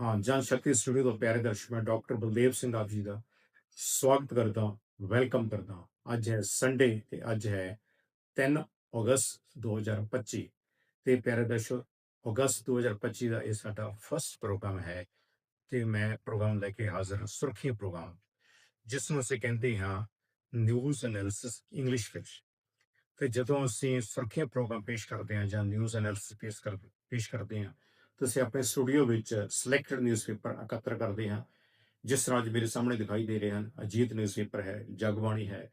ਹਾਂ, ਜਨ ਸ਼ਕਤੀ ਸਟੂਡੀਓ ਤੋਂ ਪਿਆਰੇ ਦਰਸ਼ਕ ਮੈਂ ਡਾਕਟਰ ਬਲਦੇਵ ਸਿੰਘ ਆਪ ਜੀ ਦਾ ਸਵਾਗਤ ਕਰਦਾ, ਵੈਲਕਮ ਕਰਦਾ। ਅੱਜ ਹੈ ਸੰਡੇ ਤੇ ਅੱਜ ਹੈ 3 ਅਗਸਤ 2025 ਤੇ ਪਿਆਰੇ ਦਰਸ਼ਕ, ਅਗਸਤ 2025 ਦਾ ਇਹ ਸਾਡਾ ਫਸਟ ਪ੍ਰੋਗਰਾਮ ਹੈ ਤੇ ਮੈਂ ਪ੍ਰੋਗਰਾਮ ਲੈ ਕੇ ਹਾਜ਼ਰ ਹਾਂ ਸੁਰਖੀ ਪ੍ਰੋਗਰਾਮ ਜਿਸ ਨੂੰ ਅਸੀਂ ਕਹਿੰਦੇ ਹਾਂ ਨਿਊਜ਼ ਐਨਾਲਿਸਿਸ ਇੰਗਲਿਸ਼ ਵਿੱਚ। ਤੇ ਜਦੋਂ ਅਸੀਂ ਸੁਰੱਖਿਆ ਪ੍ਰੋਗਰਾਮ ਪੇਸ਼ ਕਰਦੇ ਹਾਂ ਜਾਂ ਨਿਊਜ਼ ਐਨਾਲਿਸਿਸ ਪੇਸ਼ ਕਰਦੇ ਪੇਸ਼ ਕਰਦੇ ਹਾਂ ਤੁਸੀਂ ਆਪਣੇ ਸਟੂਡੀਓ ਵਿੱਚ ਸਿਲੈਕਟਡ ਨਿਊਜ਼ਪੇਪਰ ਇਕੱਤਰ ਕਰਦੇ ਹਾਂ, ਜਿਸ ਤਰ੍ਹਾਂ ਅੱਜ ਮੇਰੇ ਸਾਹਮਣੇ ਦਿਖਾਈ ਦੇ ਰਹੇ ਹਨ, ਅਜੀਤ ਨਿਊਜ਼ਪੇਪਰ ਹੈ, ਜਗਬਾਣੀ ਹੈ,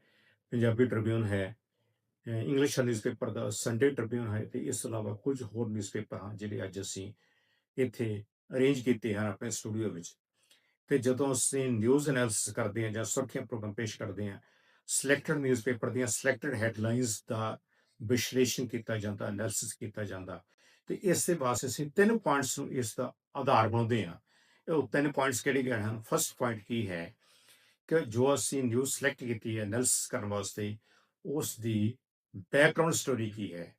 ਪੰਜਾਬੀ ਟ੍ਰਿਬਿਊਨ ਹੈ, ਅਹ ਇੰਗਲਿਸ਼ ਨਿਊਜ਼ਪੇਪਰ ਦਾ ਸੰਡੇ ਟ੍ਰਿਬਿਊਨ ਹੈ ਤੇ ਇਸ ਤੋਂ ਇਲਾਵਾ ਕੁਝ ਹੋਰ ਨਿਊਜ਼ਪੇਪਰ ਹਨ ਜਿਹੜੇ ਅੱਜ ਅਸੀਂ ਇੱਥੇ ਅਰੇਂਜ ਕੀਤੇ ਹਨ ਆਪਣੇ ਸਟੂਡੀਓ ਵਿੱਚ। ਤੇ ਜਦੋਂ ਅਸੀਂ ਨਿਊਜ਼ ਐਨਾਲਿਸਿਸ ਕਰਦੇ ਹਾਂ ਜਾਂ ਸੁਰੱਖਿਆ ਪ੍ਰੋਗਰਾਮ ਪੇਸ਼ ਕਰਦੇ ਹਾਂ, ਸਿਲੈਕਟਡ ਨਿਊਜ਼ਪੇਪਰ ਦੀਆਂ ਸਿਲੈਕਟਡ ਹੈਡਲਾਈਨਸ ਦਾ ਵਿਸ਼ਲੇਸ਼ਣ ਕੀਤਾ ਜਾਂਦਾ, ਐਨਾਲਿਸਿਸ ਕੀਤਾ ਜਾਂਦਾ। ਤੇ ਇਸ ਦੇ ਵਾਸਤੇ ਅਸੀਂ ਤਿੰਨ ਪੁਆਇੰਟਸ ਨੂੰ ਇਸ ਦਾ ਆਧਾਰ ਬਣਾਉਂਦੇ ਹਾਂ। ਇਹ ਤਿੰਨ ਪੁਆਇੰਟਸ ਕਿਹੜੇ ਗਏ ਹਨ? ਫਸਟ ਪੁਆਇੰਟ ਕੀ ਹੈ ਕਿ ਜੋ ਅਸੀਂ ਨਿਊਜ਼ ਸਿਲੈਕਟ ਕੀਤੀ ਹੈ ਐਨਾਲਿਸਿਸ ਕਰਨ ਵਾਸਤੇ ਉਸ ਦੀ ਬੈਕਗ੍ਰਾਉਂਡ ਸਟੋਰੀ ਕੀ ਹੈ?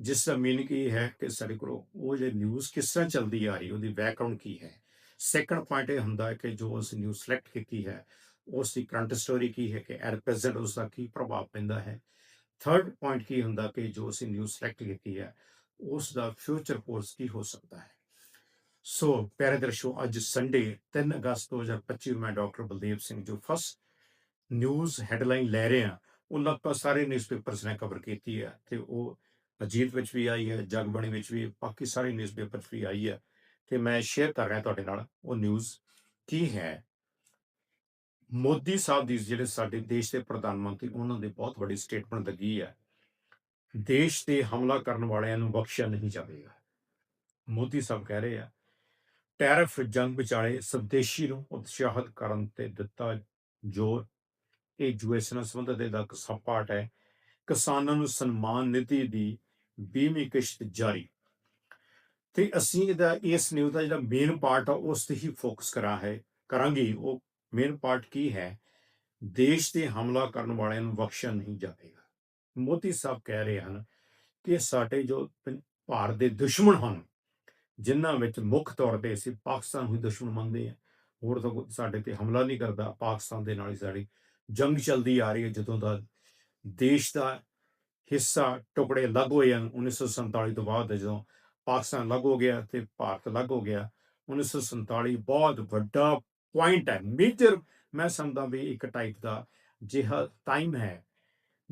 ਜਿਸ ਦਾ ਮੀਨਿੰਗ ਇਹ ਹੈ ਕਿ ਸਾਡੇ ਕੋਲ ਉਹ ਜੇ ਨਿਊਜ਼ ਕਿਸ ਤਰ੍ਹਾਂ ਚੱਲਦੀ ਆ ਰਹੀ, ਉਹਦੀ ਬੈਕਗ੍ਰਾਉਂਡ ਕੀ ਹੈ? ਸੈਕੰਡ ਪੁਆਇੰਟ ਇਹ ਹੁੰਦਾ ਹੈ ਕਿ ਜੋ ਅਸੀਂ ਨਿਊਜ਼ ਸਿਲੈਕਟ ਕੀਤੀ ਹੈ ਉਸ ਦੀ ਕਰੰਟ ਸਟੋਰੀ ਕੀ ਹੈ ਕਿ ਐਟ ਪ੍ਰੈਜ਼ੈਂਟ ਉਸ ਦਾ ਕੀ ਪ੍ਰਭਾਵ ਪੈਂਦਾ ਹੈ? ਥਰਡ ਪੁਆਇੰਟ ਕੀ ਹੁੰਦਾ ਕਿ ਜੋ ਅਸੀਂ ਨਿਊਜ਼ ਸਿਲੈਕਟ ਕੀਤੀ ਹੈ ਉਸ ਦਾ ਫਿਊਚਰ ਕੋਰਸ ਕੀ ਹੋ ਸਕਦਾ ਹੈ? ਸੋ ਪਿਆਰੇ ਦਰਸ਼ਕੋ, ਅੱਜ ਸੰਡੇ 3 ਅਗਸਤ 2025 ਮੈਂ ਡਾਕਟਰ ਬਲਦੇਵ ਸਿੰਘ ਜੋ ਫਸਟ ਨਿਊਜ਼ ਹੈਡਲਾਈਨ ਲੈ ਰਹੇ ਹਾਂ ਉਹ ਲਗਭਗ ਸਾਰੇ ਨਿਊਜ਼ਪੇਪਰਸ ਨੇ ਕਵਰ ਕੀਤੀ ਹੈ ਤੇ ਉਹ ਅਜੀਤ ਵਿੱਚ ਵੀ ਆਈ ਹੈ, ਜਗਬਾਣੀ ਵਿੱਚ ਵੀ, ਬਾਕੀ ਸਾਰੇ ਨਿਊਜ਼ਪੇਪਰਸ ਵੀ ਆਈ ਹੈ ਤੇ ਮੈਂ ਸ਼ੇਅਰ ਕਰ ਰਿਹਾ ਤੁਹਾਡੇ ਨਾਲ ਉਹ ਨਿਊਜ਼ ਕੀ ਹੈ? ਮੋਦੀ ਸਾਹਿਬ ਦੀ ਜਿਹੜੇ ਸਾਡੇ ਦੇਸ਼ ਦੇ ਪ੍ਰਧਾਨ ਮੰਤਰੀ, ਉਹਨਾਂ ਦੇ ਬਹੁਤ ਵੱਡੀ ਸਟੇਟਮੈਂਟ ਲੱਗੀ ਹੈ। ਦੇਸ਼ ਤੇ ਹਮਲਾ ਕਰਨ ਵਾਲਿਆਂ ਨੂੰ ਬਖਸ਼ਿਆ ਨਹੀਂ ਜਾਵੇਗਾ। ਮੋਦੀ ਸਾਹਿਬ ਕਹਿ ਰਹੇ ਆ, ਟੈਰਫ ਜੰਗ ਵਿਚਾਲੇ ਸਵਦੇਸ਼ੀ ਨੂੰ ਉਤਸ਼ਾਹਿਤ ਕਰਨ ਤੇ ਦਿੱਤਾ ਜ਼ੋਰ। ਇਹ ਯੂਐਸ ਨਾਲ ਸੰਬੰਧਿਤ ਇਹਦਾ ਇੱਕ ਸਬ ਪਾਰਟ ਹੈ। ਕਿਸਾਨਾਂ ਨੂੰ ਸਨਮਾਨ ਨਿਧੀ ਦੀ 20ਵੀਂ ਕਿਸ਼ਤ ਜਾਰੀ। ਤੇ ਅਸੀਂ ਇਹਦਾ, ਇਸ ਨਿਊਜ਼ ਦਾ ਜਿਹੜਾ ਮੇਨ ਪਾਰਟ ਆ, ਉਸ ਤੇ ਹੀ ਫੋਕਸ ਕਰਾਂ ਹੈ, ਕਰਾਂਗੇ। ਉਹ ਮੇਨ ਪਾਰਟ ਕੀ ਹੈ? ਦੇਸ਼ ਤੇ ਹਮਲਾ ਕਰਨ ਵਾਲਿਆਂ ਨੂੰ ਬਖਸ਼ਿਆ ਨਹੀਂ ਜਾਵੇਗਾ। ਮੋਦੀ ਸਾਹਿਬ ਕਹਿ ਰਹੇ ਹਨ ਕਿ ਸਾਡੇ ਜੋ ਭਾਰਤ ਦੇ ਦੁਸ਼ਮਣ ਹਨ, ਜਿਨ੍ਹਾਂ ਵਿੱਚ ਮੁੱਖ ਤੌਰ ਤੇ ਅਸੀਂ ਪਾਕਿਸਤਾਨ ਨੂੰ ਹੀ ਦੁਸ਼ਮਣ ਮੰਨਦੇ ਹਾਂ। ਹੋਰ ਤਾਂ ਕੋਈ ਸਾਡੇ ਤੇ ਹਮਲਾ ਨਹੀਂ ਕਰਦਾ, ਪਾਕਿਸਤਾਨ ਦੇ ਨਾਲ ਹੀ ਸਾਡੀ ਜੰਗ ਚੱਲਦੀ ਆ ਰਹੀ ਹੈ। ਜਦੋਂ ਦਾ ਦੇਸ਼ ਦਾ ਹਿੱਸਾ ਟੁਕੜੇ ਅਲੱਗ ਹੋਏ ਹਨ 1947 ਤੋਂ ਬਾਅਦ ਜਦੋਂ ਪਾਕਿਸਤਾਨ ਅਲੱਗ ਹੋ ਗਿਆ ਤੇ ਭਾਰਤ ਅਲੱਗ ਹੋ ਗਿਆ 1947 ਬਹੁਤ ਵੱਡਾ ਪੁਆਇੰਟ ਹੈ। ਮੇਜਰ ਮੈਂ ਸਮਝਦਾ ਵੀ ਇੱਕ ਟਾਈਪ ਦਾ ਜਿਹਾ ਟਾਈਮ ਹੈ।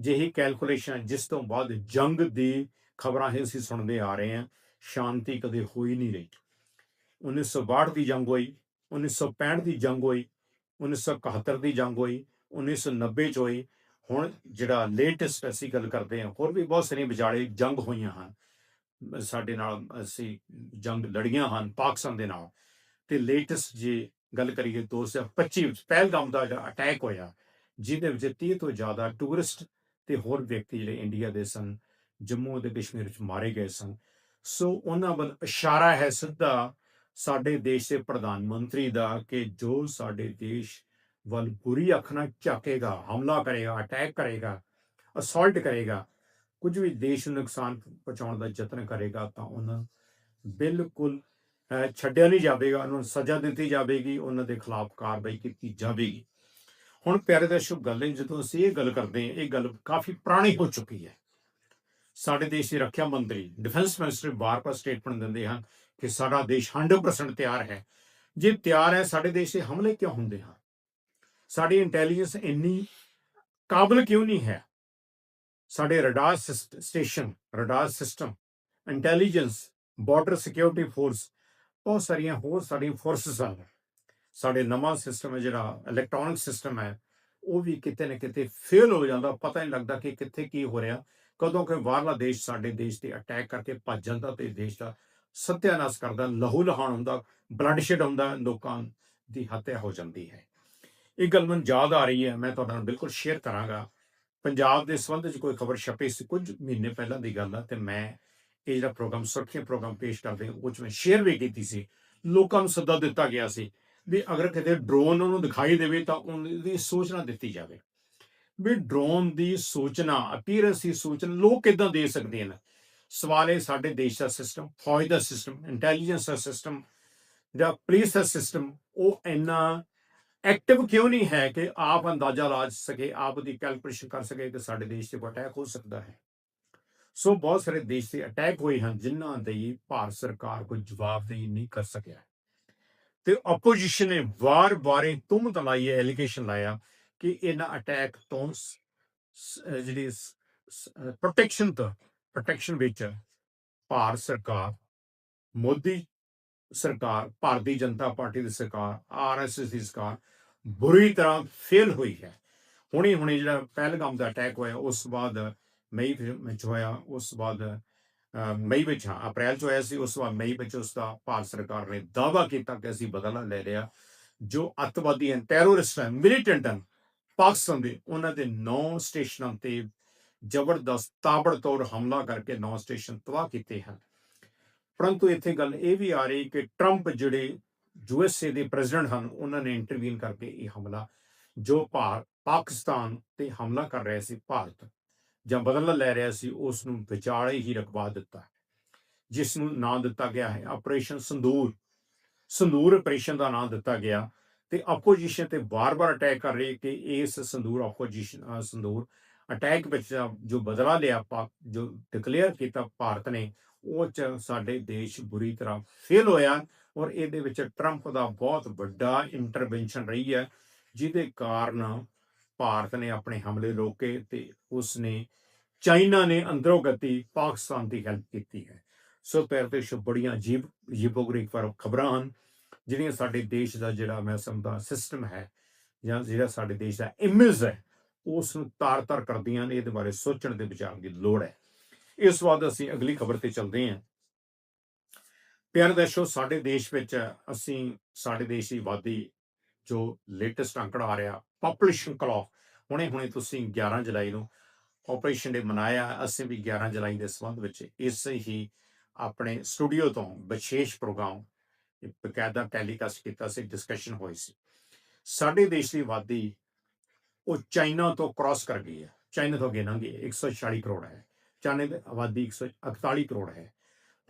ਜਿਹੀ ਕੈਲਕੂਲੇਸ਼ਨ ਜਿਸ ਤੋਂ ਬਾਅਦ ਜੰਗ ਦੀ ਖਬਰਾਂ ਹੀ ਅਸੀਂ ਸੁਣਦੇ ਆ ਰਹੇ ਹਾਂ, ਸ਼ਾਂਤੀ ਕਦੇ ਹੋਈ ਨਹੀਂ ਰਹੀ। 1962 ਦੀ ਜੰਗ ਹੋਈ 1965 ਦੀ ਜੰਗ ਹੋਈ 1971 ਦੀ ਜੰਗ ਹੋਈ 1990 ਚ ਹੋਈ। ਹੁਣ ਜਿਹੜਾ ਲੇਟੈਸਟ ਅਸੀਂ ਗੱਲ ਕਰਦੇ ਹਾਂ, ਹੋਰ ਵੀ ਬਹੁਤ ਸਾਰੀਆਂ ਵਿਚਾਲੇ ਜੰਗ ਹੋਈਆਂ ਹਨ। ਸਾਡੇ ਨਾਲ ਅਸੀਂ ਜੰਗ ਲੜੀਆਂ ਹਨ ਪਾਕਿਸਤਾਨ ਦੇ ਨਾਲ। ਤੇ ਲੇਟੈਸਟ ਜੇ ਗੱਲ ਕਰੀਏ 2025 ਵਿੱਚ ਪਹਿਲਗਾਮ ਦਾ ਜਿਹੜਾ ਅਟੈਕ ਹੋਇਆ, ਜਿਹਦੇ ਵਿੱਚ 30 ਤੋਂ ਜ਼ਿਆਦਾ ਟੂਰਿਸਟ ਤੇ ਹੋਰ ਵਿਅਕਤੀ ਜਿਹੜੇ ਇੰਡੀਆ ਦੇ ਸਨ, ਜੰਮੂ ਅਤੇ ਕਸ਼ਮੀਰ ਵਿੱਚ ਮਾਰੇ ਗਏ ਸਨ। ਸੋ ਉਹਨਾਂ ਵੱਲ ਇਸ਼ਾਰਾ ਹੈ ਸਿੱਧਾ ਸਾਡੇ ਦੇਸ਼ ਦੇ ਪ੍ਰਧਾਨ ਮੰਤਰੀ ਦਾ ਕਿ ਜੋ ਸਾਡੇ ਦੇਸ਼ ਵੱਲ ਬੁਰੀ ਅੱਖ ਨਾਲ ਝਾਕੇਗਾ, ਹਮਲਾ ਕਰੇਗਾ ਅਟੈਕ ਕਰੇਗਾ ਅਸੌਲਟ ਕਰੇਗਾ, ਕੁਝ ਵੀ ਦੇਸ਼ ਨੂੰ ਨੁਕਸਾਨ ਪਹੁੰਚਾਉਣ ਦਾ ਯਤਨ ਕਰੇਗਾ ਤਾਂ ਉਹਨਾਂ ਬਿਲਕੁਲ ਛੱਡਿਆ ਨਹੀਂ ਜਾਵੇਗਾ, ਉਹਨਾਂ ਨੂੰ ਸਜ਼ਾ ਦਿੱਤੀ ਜਾਵੇਗੀ, ਉਹਨਾਂ ਦੇ ਖਿਲਾਫ ਕਾਰਵਾਈ ਕੀਤੀ ਜਾਵੇਗੀ। ਹੁਣ ਪਿਆਰੇ ਦਰਸ਼ਕ, ਗੱਲ ਹੈ ਜਦੋਂ ਅਸੀਂ ਇਹ ਗੱਲ ਕਰਦੇ ਹਾਂ, ਇਹ ਗੱਲ ਕਾਫੀ ਪੁਰਾਣੀ ਹੋ ਚੁੱਕੀ ਹੈ। ਸਾਡੇ ਦੇਸ਼ ਦੇ ਰੱਖਿਆ ਮੰਤਰੀ ਡਿਫੈਂਸ ਮਿਨਿਸਟਰ ਬਾਰ-ਬਾਰ ਸਟੇਟਮੈਂਟ ਦਿੰਦੇ ਹਨ ਕਿ ਸਾਡਾ ਦੇਸ਼ 100% ਤਿਆਰ ਹੈ। ਜੇ ਤਿਆਰ ਹੈ, ਸਾਡੇ ਦੇਸ਼ ਦੇ ਹਮਲੇ ਕਿਉਂ ਹੁੰਦੇ ਹਨ? ਸਾਡੀ ਇੰਟੈਲੀਜੈਂਸ ਇੰਨੀ ਕਾਬਲ ਕਿਉਂ ਨਹੀਂ ਹੈ? ਸਾਡੇ radar station radar system intelligence border security force ਬਹੁਤ ਸਾਰੀਆਂ ਹੋਰ ਸਾਡੀਆਂ ਫੋਰਸਸ ਹਨ ਸਾਡੇ ਨਵਾਂ ਸਿਸਟਮ ਹੈ, ਜਿਹੜਾ ਇਲੈਕਟ੍ਰੋਨਿਕ ਸਿਸਟਮ ਹੈ, ਉਹ ਵੀ ਕਿਤੇ ਨਾ ਕਿਤੇ ਫੇਲ ਹੋ ਜਾਂਦਾ। ਪਤਾ ਨਹੀਂ ਲੱਗਦਾ ਕਿ ਕਿੱਥੇ ਕੀ ਹੋ ਰਿਹਾ। ਕਦੋਂ ਕਿ ਬਾਹਰਲਾ ਦੇਸ਼ ਸਾਡੇ ਦੇਸ਼ ਤੇ ਅਟੈਕ ਕਰਕੇ ਭੱਜ ਜਾਂਦਾ ਤੇ ਦੇਸ਼ ਦਾ ਸਤਿਆਨਾਸ਼ ਕਰਦਾ, ਲਹੂ ਲਹਾਣ ਹੁੰਦਾ ਬਲੱਡ ਬਲੱਡਸ਼ੈਡ ਹੁੰਦਾ, ਲੋਕਾਂ ਦੀ ਹੱਤਿਆ ਹੋ ਜਾਂਦੀ ਹੈ। ਇਹ ਗੱਲ ਮੈਨੂੰ ਯਾਦ ਆ ਰਹੀ ਹੈ, ਮੈਂ ਤੁਹਾਡੇ ਨਾਲ ਬਿਲਕੁਲ ਸ਼ੇਅਰ ਕਰਾਂਗਾ। ਪੰਜਾਬ ਦੇ ਸੰਬੰਧ ਵਿੱਚ ਕੋਈ ਖਬਰ ਛਪੀ ਸੀ ਕੁਝ ਮਹੀਨੇ ਪਹਿਲਾਂ ਦੀ ਗੱਲ ਆ, ਤੇ ਮੈਂ ਇਹ ਜਿਹੜਾ ਪ੍ਰੋਗਰਾਮ ਸੁਰੱਖਿਆ ਪ੍ਰੋਗਰਾਮ ਪੇਸ਼ ਕਰਦੇ ਉਹ 'ਚ ਮੈਂ ਸ਼ੇਅਰ ਵੀ ਕੀਤੀ ਸੀ। ਲੋਕਾਂ ਨੂੰ ਸੱਦਾ ਦਿੱਤਾ ਗਿਆ ਸੀ ਵੀ ਅਗਰ ਕਿਤੇ ਡਰੋਨ ਉਹਨੂੰ ਦਿਖਾਈ ਦੇਵੇ ਤਾਂ ਉਹਦੀ ਸੂਚਨਾ ਦਿੱਤੀ ਜਾਵੇ। ਵੀ ਡਰੋਨ ਦੀ ਸੂਚਨਾ ਅਪੀਅਰੈਂਸ ਦੀ ਸੂਚਨਾ ਲੋਕ ਕਿੱਦਾਂ ਦੇ ਸਕਦੇ ਹਨ? ਸਵਾਲ ਇਹ ਸਾਡੇ ਦੇਸ਼ ਦਾ ਸਿਸਟਮ ਫੌਜ ਦਾ ਸਿਸਟਮ ਇੰਟੈਲੀਜੈਂਸ ਦਾ ਸਿਸਟਮ ਜਾਂ ਪੁਲਿਸ ਦਾ ਸਿਸਟਮ ਉਹ ਇੰਨਾ ਐਕਟਿਵ ਕਿਉਂ ਨਹੀਂ ਹੈ ਕਿ ਆਪ ਅੰਦਾਜ਼ਾ ਲਾ ਸਕੇ, ਆਪ ਦੀ ਕੈਲਕੂਲੇਸ਼ਨ ਕਰ ਸਕੇ ਕਿ ਸਾਡੇ ਦੇਸ਼ ਤੇ ਕੋਈ ਅਟੈਕ ਹੋ ਸਕਦਾ ਹੈ। ਸੋ ਬਹੁਤ ਸਾਰੇ ਦੇਸ਼ ਤੇ ਅਟੈਕ ਹੋਏ ਹਨ, ਜਿਨ੍ਹਾਂ ਦੇ ਭਾਰਤ ਸਰਕਾਰ ਕੋਈ ਜਵਾਬਦੇਹੀ ਨਹੀਂ ਕਰ ਸਕਿਆ। ਤੇ ਆਪੋਜੀਸ਼ਨ ਨੇ ਵਾਰ-ਵਾਰ ਤੁਮ ਤਲਾਈ ਐਲੀਗੇਸ਼ਨ ਲਾਇਆ ਕਿ ਇਹਨਾਂ ਅਟੈਕ ਤੋਂ ਜਿਹੜੀ ਪ੍ਰੋਟੈਕਸ਼ਨ ਤੋਂ ਪ੍ਰੋਟੈਕਸ਼ਨ ਵਿੱਚ ਭਾਰਤ ਸਰਕਾਰ, ਮੋਦੀ ਸਰਕਾਰ, ਭਾਰਤੀ ਜਨਤਾ ਪਾਰਟੀ ਦੀ ਸਰਕਾਰ ਆਰਐਸਐਸ ਦੀ ਸਰਕਾਰ ਬੁਰੀ ਤਰ੍ਹਾਂ ਫੇਲ ਹੋਈ ਹੈ। ਹੁਣੇ ਹੁਣੇ ਜਿਹੜਾ ਪਹਿਲਗਾਮ ਦਾ ਅਟੈਕ ਹੋਇਆ, ਉਸ ਤੋਂ ਬਾਅਦ ਮਈ ਵਿੱਚ ਹੋਇਆ, ਉਸ ਤੋਂ ਬਾਅਦ ਮਈ ਵਿੱਚ ਹਾਂ, ਅਪ੍ਰੈਲ ਚ ਹੋਇਆ ਸੀ, ਉਸ ਤੋਂ ਬਾਅਦ ਮਈ ਵਿੱਚ ਉਸ ਦਾ ਭਾਰਤ ਸਰਕਾਰ ਨੇ ਦਾਅਵਾ ਕੀਤਾ ਕਿ ਅਸੀਂ ਬਦਲਾ ਲੈ ਲਿਆ, ਜੋ ਅੱਤਵਾਦੀ ਹਨ ਟੈਰਰਿਸਟ ਹਨ ਮਿਲੀਟੈਂਟ ਹਨ, ਪਾਕਿਸਤਾਨ ਦੇ, ਉਹਨਾਂ ਦੇ ਨੌ ਸਟੇਸ਼ਨਾਂ ਤੇ ਜ਼ਬਰਦਸਤ ਤਾਬੜਤੋੜ ਹਮਲਾ ਕਰਕੇ ਨੌ ਸਟੇਸ਼ਨ ਤਬਾਹ ਕੀਤੇ ਹਨ। ਪਰੰਤੂ ਇੱਥੇ ਗੱਲ ਇਹ ਵੀ ਆ ਰਹੀ ਕਿ ਟਰੰਪ ਜਿਹੜੇ ਯੂਐਸਏ ਦੇ ਪ੍ਰੈਜ਼ੀਡੈਂਟ ਹਨ, ਉਹਨਾਂ ਨੇ ਇੰਟਰਵੀਨ ਕਰਕੇ ਇਹ ਹਮਲਾ, ਜੋ ਭਾਰ, ਪਾਕਿਸਤਾਨ ਤੇ ਹਮਲਾ ਕਰ ਰਿਹਾ ਸੀ, ਭਾਰਤ ਜਾਂ ਬਦਲਾ ਲੈ ਰਿਹਾ ਸੀ ਉਸ ਨੂੰ ਵਿਚਾਲੇ ਹੀ ਰਖਵਾ ਦਿੱਤਾ ਜਿਸ ਨੂੰ ਨਾਂ ਦਿੱਤਾ ਗਿਆ ਹੈ ਆਪਰੇਸ਼ਨ ਸੰਦੂਰ। ਸੰਦੂਰ ਆਪਰੇਸ਼ਨ ਦਾ ਨਾਂ ਦਿੱਤਾ ਗਿਆ ਤੇ ਆਪੋਜੀਸ਼ਨ ਤੇ ਬਾਰ-ਬਾਰ ਅਟੈਕ ਕਰ ਰਹੀ ਕਿ ਇਸ ਸੰਦੂਰ ਆਪੋਜੀਸ਼ਨ ਸੰਦੂਰ ਅਟੈਕ ਵਿੱਚ ਜੋ ਬਦਲਾ ਲਿਆ ਪਾਕ ਜੋ ਡਿਕਲੇਅਰ ਕੀਤਾ ਭਾਰਤ ਨੇ, ਉਹ ਚ ਸਾਡੇ ਦੇਸ਼ ਬੁਰੀ ਤਰ੍ਹਾਂ ਫੇਲ ਹੋਇਆ ਔਰ ਇਹਦੇ ਵਿੱਚ ਟਰੰਪ ਦਾ ਬਹੁਤ ਵੱਡਾ ਇੰਟਰਵੈਂਸ਼ਨ ਰਹੀ ਹੈ, ਜਿਹਦੇ ਕਾਰਨ ਭਾਰਤ ਨੇ ਆਪਣੇ ਹਮਲੇ ਰੋਕੇ ਤੇ ਉਸ ਨੇ ਚਾਈਨਾ ਨੇ ਅੰਦਰੋਂ ਗਤੀ ਪਾਕਿਸਤਾਨ ਦੀ ਹੈਲਪ ਕੀਤੀ ਹੈ। ਸੋ ਪੈਰ ਸ਼ੋ ਬੜੀਆਂ ਅਜੀਬ, ਅਜੀਬੋ-ਗਰੀਬ ਖਬਰਾਂ ਹਨ, ਜਿਹੜੀਆਂ ਸਾਡੇ ਦੇਸ਼ ਦਾ ਜਿਹੜਾ ਮੈਂ ਸਮਝਦਾ ਸਿਸਟਮ ਹੈ ਜਾਂ ਜਿਹੜਾ ਸਾਡੇ ਦੇਸ਼ ਦਾ ਇਮੇਜ ਹੈ ਉਸ ਨੂੰ ਤਾਰ-ਤਾਰ ਕਰਦੀਆਂ ਨੇ, ਇਹਦੇ ਬਾਰੇ ਸੋਚਣ ਦੇ ਵਿਚਾਰਨ ਦੀ ਲੋੜ ਹੈ। ਇਸ ਤੋਂ ਅਸੀਂ ਅਗਲੀ ਖਬਰ ਤੇ ਚੱਲਦੇ ਹਾਂ। ਪਿਆਰੇ ਦੇਸ਼ੋ, ਸਾਡੇ ਦੇਸ਼ ਵਿੱਚ ਅਸੀਂ, ਸਾਡੇ ਦੇਸ਼ ਦੀ ਆਬਾਦੀ ਜੋ ਲੇਟੈਸਟ ਅੰਕੜਾ ਆ ਰਿਹਾ ਪੋਪੂਲੇਸ਼ਨ ਕਲੌਕ ਹੁਣੇ ਹੁਣੇ ਤੁਸੀਂ 11 ਜੁਲਾਈ ਨੂੰ ਆਪਰੇਸ਼ਨ ਡੇ ਮਨਾਇਆ ਅਸੀਂ ਵੀ 11 ਜੁਲਾਈ ਦੇ ਸੰਬੰਧ ਵਿੱਚ ਇਸ ਹੀ ਆਪਣੇ ਸਟੂਡੀਓ ਤੋਂ ਵਿਸ਼ੇਸ਼ ਪ੍ਰੋਗਰਾਮ ਬਕਾਇਦਾ ਟੈਲੀਕਾਸਟ ਕੀਤਾ ਸੀ ਡਿਸਕਸ਼ਨ ਹੋਈ ਸੀ। ਸਾਡੇ ਦੇਸ਼ ਦੀ ਆਬਾਦੀ ਉਹ ਚਾਈਨਾ ਤੋਂ ਕ੍ਰਾਸ ਕਰ ਗਈ ਹੈ। ਚਾਈਨਾ ਤੋਂ ਅੱਗੇ ਲੰਘ ਗਈ ਹੈ, 146 ਕਰੋੜ ਹੈ। ਚਾਈਨਾ ਦੀ ਆਬਾਦੀ 141 ਕਰੋੜ ਹੈ।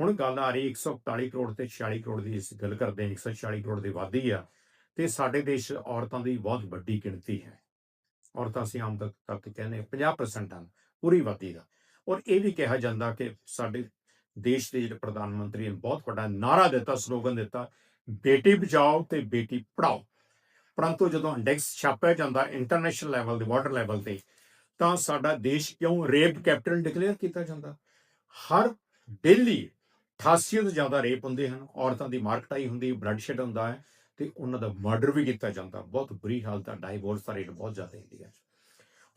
ਹੁਣ ਗੱਲ ਆ ਰਹੀ 141 ਕਰੋੜ ਤੇ 46 ਕਰੋੜ ਦੀ। ਅਸੀਂ ਗੱਲ ਕਰਦੇ ਹਾਂ 146 ਕਰੋੜ ਦੀ ਆਬਾਦੀ ਆ। ਤੇ ਸਾਡੇ ਦੇਸ਼ ਔਰਤਾਂ ਦੀ ਬਹੁਤ ਵੱਡੀ ਗਿਣਤੀ ਹੈ। ਔਰਤਾਂ ਅਸੀਂ ਆਮ ਤੱਕ ਤੱਕ ਕਹਿੰਦੇ ਹਾਂ 50% ਹਨ, ਪੂਰੀ ਵਾਦੀ ਦਾ। ਔਰ ਇਹ ਵੀ ਕਿਹਾ ਜਾਂਦਾ ਕਿ ਸਾਡੇ ਦੇਸ਼ ਦੇ ਜਿਹੜੇ ਪ੍ਰਧਾਨ ਮੰਤਰੀ ਨੇ ਬਹੁਤ ਵੱਡਾ ਨਾਰਾ ਦਿੱਤਾ, ਸਲੋਗਨ ਦਿੱਤਾ, ਬੇਟੀ ਬਚਾਓ ਤੇ ਬੇਟੀ ਪੜਾਓ ਪਰੰਤੂ ਜਦੋਂ ਇੰਡੈਕਸ ਛਾਪਿਆ ਜਾਂਦਾ ਇੰਟਰਨੈਸ਼ਨਲ ਲੈਵਲ ਦੇ ਵਾਟਰ ਲੈਵਲ ਤੇ, ਤਾਂ ਸਾਡਾ ਦੇਸ਼ ਕਿਉਂ ਰੇਪ ਕੈਪੀਟਲ ਡਿਕਲੇਅਰ ਕੀਤਾ ਜਾਂਦਾ? ਹਰ ਡੇਲੀ 88 ਤੋਂ ਜ਼ਿਆਦਾ ਰੇਪ ਹੁੰਦੇ ਹਨ। ਔਰਤਾਂ ਦੀ ਮਾਰਕਟਾਈ ਹੁੰਦੀ ਬਲੱਡ ਸ਼ੈਡ ਹੁੰਦਾ ਹੈ। ਤੇ ਉਹਨਾਂ ਦਾ ਮਰਡਰ ਵੀ ਕੀਤਾ ਜਾਂਦਾ। ਬਹੁਤ ਬੁਰੀ ਹਾਲਤ ਹੈ ਡਾਈਵੋਰਸ ਦਾ ਰੇਟ ਬਹੁਤ ਜ਼ਿਆਦਾ ਇੰਡੀਆ 'ਚ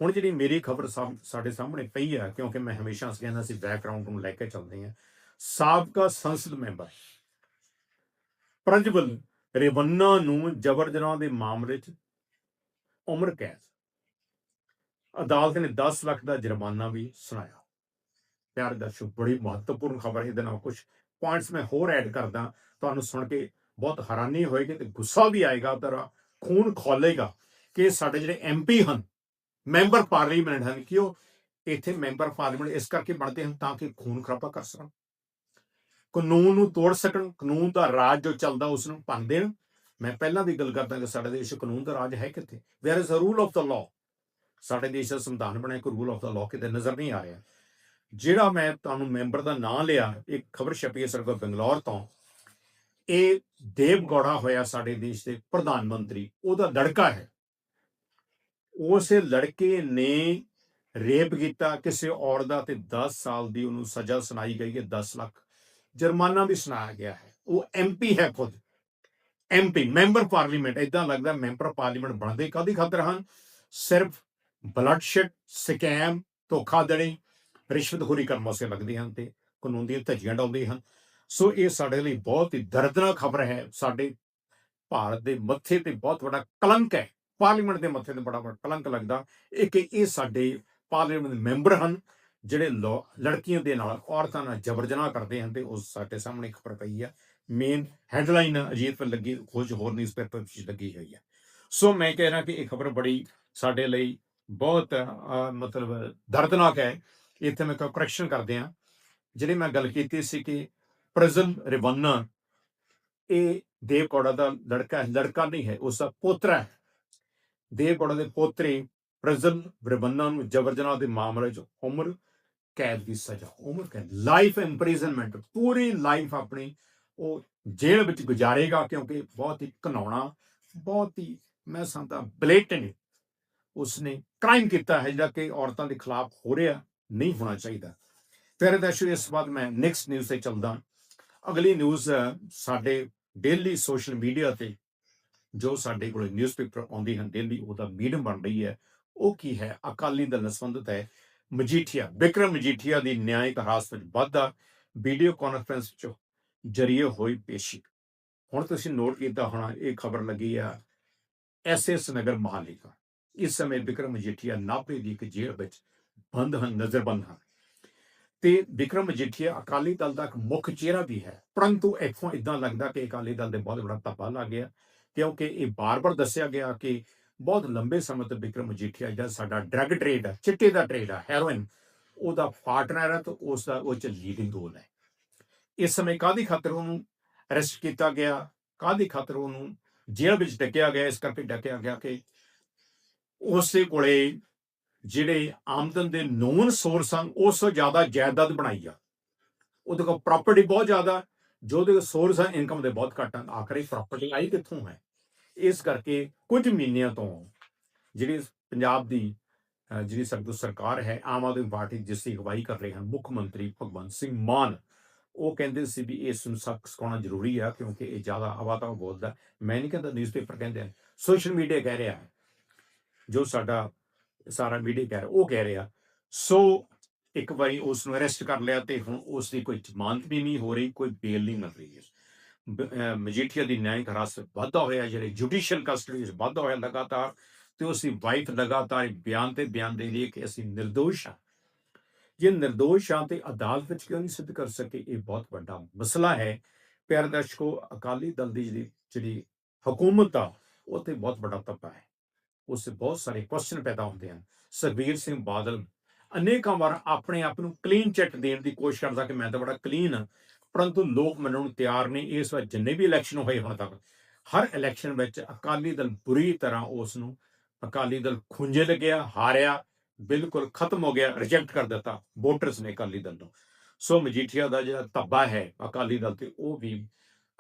ਹੁਣ ਜਿਹੜੀ ਮੇਰੀ ਖਬਰ ਸਾਡੇ ਸਾਹਮਣੇ ਪਈ ਹੈ ਕਿਉਂਕਿ ਮੈਂ ਹਮੇਸ਼ਾ ਕਹਿੰਦਾ ਸੀ ਬੈਕਗ੍ਰਾਉਂਡ ਨੂੰ ਲੈ ਕੇ ਚੱਲਦੇ ਹਾਂ ਸਾਬਕਾ ਸੰਸਦ ਮੈਂਬਰ ਪ੍ਰਜਵਲ ਰੇਵੰਨਾ ਨੂੰ ਜਬਰ ਜਨਾਹ ਦੇ ਮਾਮਲੇ 'ਚ ਉਮਰ ਕੈਦ। ਅਦਾਲਤ ਨੇ 10 ਲੱਖ ਦਾ ਜੁਰਮਾਨਾ ਵੀ ਸੁਣਾਇਆ। ਪਿਆਰ ਦਰਸ਼ਕ, ਬੜੀ ਮਹੱਤਵਪੂਰਨ ਖਬਰ ਹੈ, ਇਹਦੇ ਨਾਲ ਕੁਝ ਪੁਆਇੰਟਸ ਮੈਂ ਹੋਰ ਐਡ ਕਰਦਾ, ਤੁਹਾਨੂੰ ਸੁਣ ਕੇ ਬਹੁਤ ਹੈਰਾਨੀ ਹੋਏਗੀ ਤੇ ਗੁੱਸਾ ਵੀ ਆਏਗਾ, ਤੇਰਾ ਖੂਨ ਖੋਲੇਗਾ ਕਿ ਸਾਡੇ ਜਿਹੜੇ ਐਮਪੀ ਹਨ, ਮੈਂਬਰ ਪਾਰਲੀਮੈਂਟ ਹਨ, ਕਿ ਉਹ ਇੱਥੇ ਮੈਂਬਰ ਪਾਰਲੀਮੈਂਟ ਇਸ ਕਰਕੇ ਬਣਦੇ ਹਨ ਤਾਂ ਕਿ ਖੂਨ ਖਰਾਬਾ ਕਰ ਸਕਣ। ਕਾਨੂੰਨ ਨੂੰ ਤੋੜ ਸਕਣ, ਕਾਨੂੰਨ ਦਾ ਰਾਜ ਜੋ ਚੱਲਦਾ ਉਸ ਨੂੰ ਭੰਨ ਦੇਣ। ਮੈਂ ਪਹਿਲਾਂ ਵੀ ਗੱਲ ਕਰਦਾ ਕਿ ਸਾਡੇ ਦੇਸ਼ ਕਾਨੂੰਨ ਦਾ ਰਾਜ ਹੈ ਕਿੱਥੇ? Where is a rule of the law ਸਾਡੇ ਦੇਸ਼ ਦਾ ਸੰਵਿਧਾਨ ਬਣਿਆ, ਕੋਈ ਰੂਲ ਆਫ ਦਾ ਲਾਅ ਕਿਤੇ ਨਜ਼ਰ ਨਹੀਂ ਆ ਰਿਹਾ। ਜਿਹੜਾ ਮੈਂ ਤੁਹਾਨੂੰ ਮੈਂਬਰ ਦਾ ਨਾਂ ਲਿਆ, ਇੱਕ ਖਬਰ ਛਪੀ ਹੈ ਸਰਗੋ ਬੰਗਲੌਰ ਤੋਂ। ਇਹ ਦੇਵ ਗੌੜਾ ਹੋਇਆ ਸਾਡੇ ਦੇਸ਼ ਦੇ ਪ੍ਰਧਾਨ ਮੰਤਰੀ, ਉਹਦਾ ਲੜਕਾ ਹੈ। ਉਸੇ ਲੜਕੇ ਨੇ ਰੇਪ ਕੀਤਾ, ਕਿਸੇ ਔਰਤ ਦਾ ਤੇ 10 ਸਾਲ ਦੀ ਉਹਨੂੰ ਸਜ਼ਾ ਸੁਣਾਈ ਗਈ ਹੈ 10 ਲੱਖ ਜੁਰਮਾਨਾ ਵੀ ਸੁਣਾਇਆ ਗਿਆ ਹੈ। ਉਹ ਐਮਪੀ ਹੈ ਖੁਦ। ਐਮਪੀ ਮੈਂਬਰ ਪਾਰਲੀਮੈਂਟ ਇਦਾਂ ਲੱਗਦਾ ਮੈਂਬਰ ਪਾਰਲੀਮੈਂਟ ਬਣਦੇ ਕਾਦੀ ਖਾਤਰ ਹਨ? ਸਿਰਫ ਬਲੱਡਸ਼ੈਡ ਸਕੈਮ, ਧੋਖਾਧੜੀ, ਰਿਸ਼ਵਤਖੋਰੀ ਕਰਨ ਵਾਸਤੇ ਲੱਗਦੇ ਹਨ ਤੇ ਕਾਨੂੰਨ ਦੀਆਂ ਧੱਜੀਆਂ ਡਾਉਂਦੇ ਹਨ। ਸੋ ਇਹ ਸਾਡੇ ਲਈ ਬਹੁਤ ਹੀ ਦਰਦਨਾਕ ਖਬਰ ਹੈ। ਸਾਡੇ ਭਾਰਤ ਦੇ ਮੱਥੇ ਤੇ ਬਹੁਤ ਵੱਡਾ ਕਲੰਕ ਹੈ। ਪਾਰਲੀਮੈਂਟ ਦੇ ਮੱਥੇ ਤੇ ਬੜਾ ਵੱਡਾ ਕਲੰਕ ਲੱਗਦਾ। ਇਹ ਕਿ ਇਹ ਸਾਡੇ ਪਾਰਲੀਮੈਂਟ ਦੇ ਮੈਂਬਰ ਹਨ, ਜਿਹੜੇ ਲੜਕੀਆਂ ਦੇ ਨਾਲ ਔਰਤਾਂ ਨਾਲ ਜਬਰ ਜਨਾਹ ਕਰਦੇ ਹਨ ਤੇ ਉਸ ਸਾਡੇ ਸਾਹਮਣੇ ਖਬਰ ਪਈ ਹੈ ਮੇਨ ਹੈਡਲਾਈਨ ਅਜੀਤ ਪਰ ਲੱਗੀ, ਕੁਝ ਹੋਰ ਨਿਊਜ਼ਪੇਪਰ ਵਿੱਚ ਲੱਗੀ ਹੋਈ ਹੈ ਸੋ ਮੈਂ ਕਹਿ ਰਿਹਾ ਕਿ ਇਹ ਖਬਰ ਬੜੀ ਸਾਡੇ ਲਈ ਬਹੁਤ ਮਤਲਬ ਦਰਦਨਾਕ ਹੈ। ਇੱਥੇ ਮੈਂ ਕਰੈਕਸ਼ਨ ਕਰਦੇ ਆ ਜਿਹੜੀ ਮੈਂ ਗੱਲ ਕੀਤੀ ਸੀ ਕਿ ਪ੍ਰੈਜ਼ਨ ਰਿਵੰਨਾ, ਇਹ ਦੇਵ ਕੌੜਾ ਦਾ ਲੜਕਾ ਹੈ, ਲੜਕਾ ਨਹੀਂ ਹੈ ਉਸ ਦਾ ਪੋਤਰਾ ਹੈ। ਦੇਵ ਕੌੜਾ ਦੇ ਪੋਤਰੇ ਪ੍ਰਜ਼ਨ ਬ੍ਰਬੰਨਾ ਨੂੰ ਜਬਰ ਜਨਾਹ ਦੇ ਮਾਮਲੇ 'ਚ ਉਮਰ, ਕੈਦ ਦੀ ਸਜ਼ਾ, ਉਮਰ, ਕੈਦ ਲਾਈਫ ਇੰਪ੍ਰਿਜ਼ਨਮੈਂਟ ਪੂਰੀ ਲਾਈਫ ਆਪਣੀ ਉਹ ਜੇਲ੍ਹ ਵਿੱਚ ਗੁਜ਼ਾਰੇਗਾ ਕਿਉਂਕਿ ਬਹੁਤ ਹੀ ਘਨਾਉਣਾ ਬਹੁਤ ਹੀ ਮੈਂ ਸਮਝਦਾ ਬਲੇਟਨ ਉਸਨੇ ਕ੍ਰਾਈਮ ਕੀਤਾ ਹੈ ਜਿਹੜਾ ਕਿ ਔਰਤਾਂ ਦੇ ਖਿਲਾਫ ਹੋ ਰਿਹਾ ਨਹੀਂ ਹੋਣਾ ਚਾਹੀਦਾ। ਫਿਰ ਦਰਸ਼ਕ ਇਸ ਬਾਅਦ ਮੈਂ ਨੈਕਸਟ ਨਿਊਜ਼ ਤੇ ਚੱਲਦਾ। ਅਗਲੀ ਨਿਊਜ਼ ਸਾਡੇ ਡੇਲੀ ਸੋਸ਼ਲ ਮੀਡੀਆ ਤੇ ਜੋ ਸਾਡੇ ਕੋਲ ਨਿਊਜ਼ਪੇਪਰ ਆਉਂਦੇ ਹਨ ਡੇਲੀ ਉਹਦਾ ਮੀਡੀਅਮ ਬਣ ਰਹੀ ਹੈ। ਉਹ ਕੀ ਹੈ? ਅਕਾਲੀ ਦਲ ਨਾਲ ਸੰਬੰਧਿਤ ਹੈ ਮਜੀਠੀਆ ਬਿਕਰਮ ਮਜੀਠੀਆ ਦੀ ਨਿਆਇਕ ਹਿਰਾਸਤ ਵਿੱਚ ਵਾਧਾ ਵੀਡੀਓ ਕਾਨਫਰੰਸ ਚ ਜਰੀਏ ਹੋਈ ਪੇਸ਼ੀ। ਹੁਣ ਤੁਸੀਂ ਨੋਟ ਕੀਤਾ ਹੋਣਾ, ਇਹ ਖਬਰ ਲੱਗੀ ਆ ਐਸਐਸ ਨਗਰ ਮਹਾਲੀ ਦਾ ਇਸ ਸਮੇਂ ਬਿਕਰਮ ਮਜੀਠੀਆ ਨਾਭੇ ਦੀ ਇੱਕ ਜੇਲ੍ਹ ਵਿੱਚ ਬੰਦ ਹਨ, ਨਜ਼ਰਬੰਦ ਹਨ। ਤੇ ਵਿਕਰਮ ਮਜੀਠੀਆ ਅਕਾਲੀ ਦਲ ਦਾ ਇੱਕ ਮੁੱਖ ਚਿਹਰਾ ਵੀ ਹੈ। ਪਰੰਤੂ ਇੱਥੋਂ ਇਦਾਂ ਲੱਗਦਾ ਕਿ ਅਕਾਲੀ ਦਲ ਦੇ ਬਹੁਤ ਵੱਡਾ ਧੱਬਾ ਲੱਗ ਗਿਆ, ਕਿਉਂਕਿ ਇਹ ਬਾਰ-ਬਾਰ ਦੱਸਿਆ ਗਿਆ ਕਿ ਬਹੁਤ ਲੰਬੇ ਸਮੇਂ ਤੋਂ ਵਿਕਰਮ ਮਜੀਠੀਆ ਜਿਹੜਾ ਸਾਡਾ ਡਰੱਗ ਟ੍ਰੇਡ ਹੈ ਚਿੱਟੇ ਦਾ ਟ੍ਰੇਡ ਹੈ ਹੈਰੋਇਨ, ਉਹਦਾ ਪਾਰਟਨਰ ਹੈ ਤੇ ਉਸ ਦਾ, ਉਹ ਚ ਲੀਡਿੰਗ ਰੋਲ ਹੈ। ਇਸ ਸਮੇਂ ਕਾਦੀ ਖਾਤਰ ਉਹਨੂੰ ਅਰੈਸਟ ਕੀਤਾ ਗਿਆ? ਕਾਦੀ ਖਾਤਰ ਉਹਨੂੰ ਜੇਲ੍ਹ ਵਿੱਚ ਡੱਕਿਆ ਗਿਆ? ਇਸ ਕਰਕੇ ਡੱਕਿਆ ਗਿਆ ਕਿ ਉਸੇ ਕੋਲੇ ਜਿਹੜੇ ਆਮਦਨ ਦੇ ਨੋਨ ਸੋਰਸ ਹਨ ਉਸ ਤੋਂ ਜ਼ਿਆਦਾ ਜਾਇਦਾਦ ਬਣਾਈ ਆ। ਉਹਦੇ ਕੋਲ ਪ੍ਰਾਪਰਟੀ ਬਹੁਤ ਜ਼ਿਆਦਾ, ਜੋ ਉਹਦੇ ਸੋਰਸ ਆ ਇਨਕਮ ਦੇ ਬਹੁਤ ਘੱਟ ਹਨ। ਆਖਰੀ ਪ੍ਰਾਪਰਟੀ ਆਈ ਕਿੱਥੋਂ ਹੈ? ਇਸ ਕਰਕੇ ਕੁਝ ਮਹੀਨਿਆਂ ਤੋਂ ਜਿਹੜੀ ਪੰਜਾਬ ਦੀ ਜਿਹੜੀ ਸਖਤ ਸਰਕਾਰ ਹੈ, ਆਮ ਆਦਮੀ ਪਾਰਟੀ ਜਿਸ ਦੀ ਅਗਵਾਈ ਕਰ ਰਹੇ ਹਨ, ਮੁੱਖ ਮੰਤਰੀ ਭਗਵੰਤ ਸਿੰਘ ਮਾਨ, ਉਹ ਕਹਿੰਦੇ ਸੀ ਵੀ ਇਸ ਨੂੰ ਸਖਤ ਸਿਖਾਉਣਾ ਜ਼ਰੂਰੀ ਆ, ਕਿਉਂਕਿ ਇਹ ਜ਼ਿਆਦਾ ਆਵਾਤਾ ਬੋਲਦਾ ਮੈਂ ਨਹੀਂ ਕਹਿੰਦਾ ਨਿਊਜ਼ਪੇਪਰ ਕਹਿੰਦੇ ਸੋਸ਼ਲ ਮੀਡੀਆ ਕਹਿ ਰਿਹਾ ਜੋ ਸਾਡਾ ਸਾਰਾ ਮੀਡੀਆ ਕਹਿ ਰਿਹਾ, ਉਹ ਕਹਿ ਰਿਹਾ। ਸੋ ਇੱਕ ਵਾਰੀ ਉਸ ਨੂੰ ਅਰੈਸਟ ਕਰ ਲਿਆ ਤੇ ਹੁਣ ਉਸ ਦੀ ਕੋਈ ਜ਼ਮਾਨਤ ਵੀ ਨਹੀਂ ਹੋ ਰਹੀ, ਕੋਈ ਬੇਲ ਨਹੀਂ ਮਿਲ ਰਹੀ ਹੈ। ਮਜੀਠੀਆ ਦੀ ਨਿਆਇਕ ਹਿਰਾਸਤ ਵਾਧਾ ਹੋਇਆ, ਜਿਹੜੇ ਜੁਡੀਸ਼ੀਅਲ ਕਸਟਡੀ ਵਿੱਚ ਵਾਧਾ ਹੋਇਆ ਲਗਾਤਾਰ ਤੇ ਉਸ ਦੀ ਵਾਈਫ ਲਗਾਤਾਰ ਬਿਆਨ ਤੇ ਬਿਆਨ ਦੇ ਰਹੀ ਹੈ ਕਿ ਅਸੀਂ ਨਿਰਦੋਸ਼ ਹਾਂ। ਜੇ ਨਿਰਦੋਸ਼ ਹਾਂ ਤੇ ਅਦਾਲਤ ਵਿੱਚ ਕਿਉਂ ਨਹੀਂ ਸਿੱਧ ਕਰ ਸਕੇ? ਇਹ ਬਹੁਤ ਵੱਡਾ ਮਸਲਾ ਹੈ। ਪਿਆਰੇ ਦਰਸ਼ਕੋ, ਅਕਾਲੀ ਦਲ ਦੀ ਜਿਹੜੀ ਜਿਹੜੀ ਹਕੂਮਤ ਆ, ਉਹ ਤੇ ਬਹੁਤ ਵੱਡਾ ਤੱਪਾ ਹੈ। ਉਸ ਬਹੁਤ ਸਾਰੇ ਕੁਐਸਚਨ ਪੈਦਾ ਹੁੰਦੇ ਹਨ। ਸੁਖਬੀਰ ਸਿੰਘ ਬਾਦਲ ਅਨੇਕਾਂ ਵਾਰ ਆਪਣੇ ਆਪ ਨੂੰ ਕਲੀਨ ਚਿੱਟ ਦੇਣ ਦੀ ਕੋਸ਼ਿਸ਼ ਕਰਦਾ ਕਿ ਮੈਂ ਤਾਂ ਬੜਾ ਕਲੀਨ ਹਾਂ, ਪਰੰਤੂ ਲੋਕ ਮੰਨਣ ਨੂੰ ਤਿਆਰ ਨਹੀਂ ਇਸ ਵਾਰ ਜਿੰਨੇ ਵੀ ਇਲੈਕਸ਼ਨ ਹੋਏ ਹੁਣ ਤੱਕ, ਹਰ ਇਲੈਕਸ਼ਨ ਵਿੱਚ ਅਕਾਲੀ ਦਲ ਬੁਰੀ ਤਰ੍ਹਾਂ ਉਸ ਨੂੰ ਅਕਾਲੀ ਦਲ ਖੁੰਝੇ ਲੱਗਿਆ, ਹਾਰਿਆ, ਬਿਲਕੁਲ ਖਤਮ ਹੋ ਗਿਆ ਰਿਜੈਕਟ ਕਰ ਦਿੱਤਾ ਵੋਟਰਸ ਨੇ ਅਕਾਲੀ ਦਲ ਨੂੰ। ਸੋ ਮਜੀਠੀਆ ਦਾ ਜਿਹੜਾ ਧੱਬਾ ਹੈ ਅਕਾਲੀ ਦਲ ਤੇ, ਉਹ ਵੀ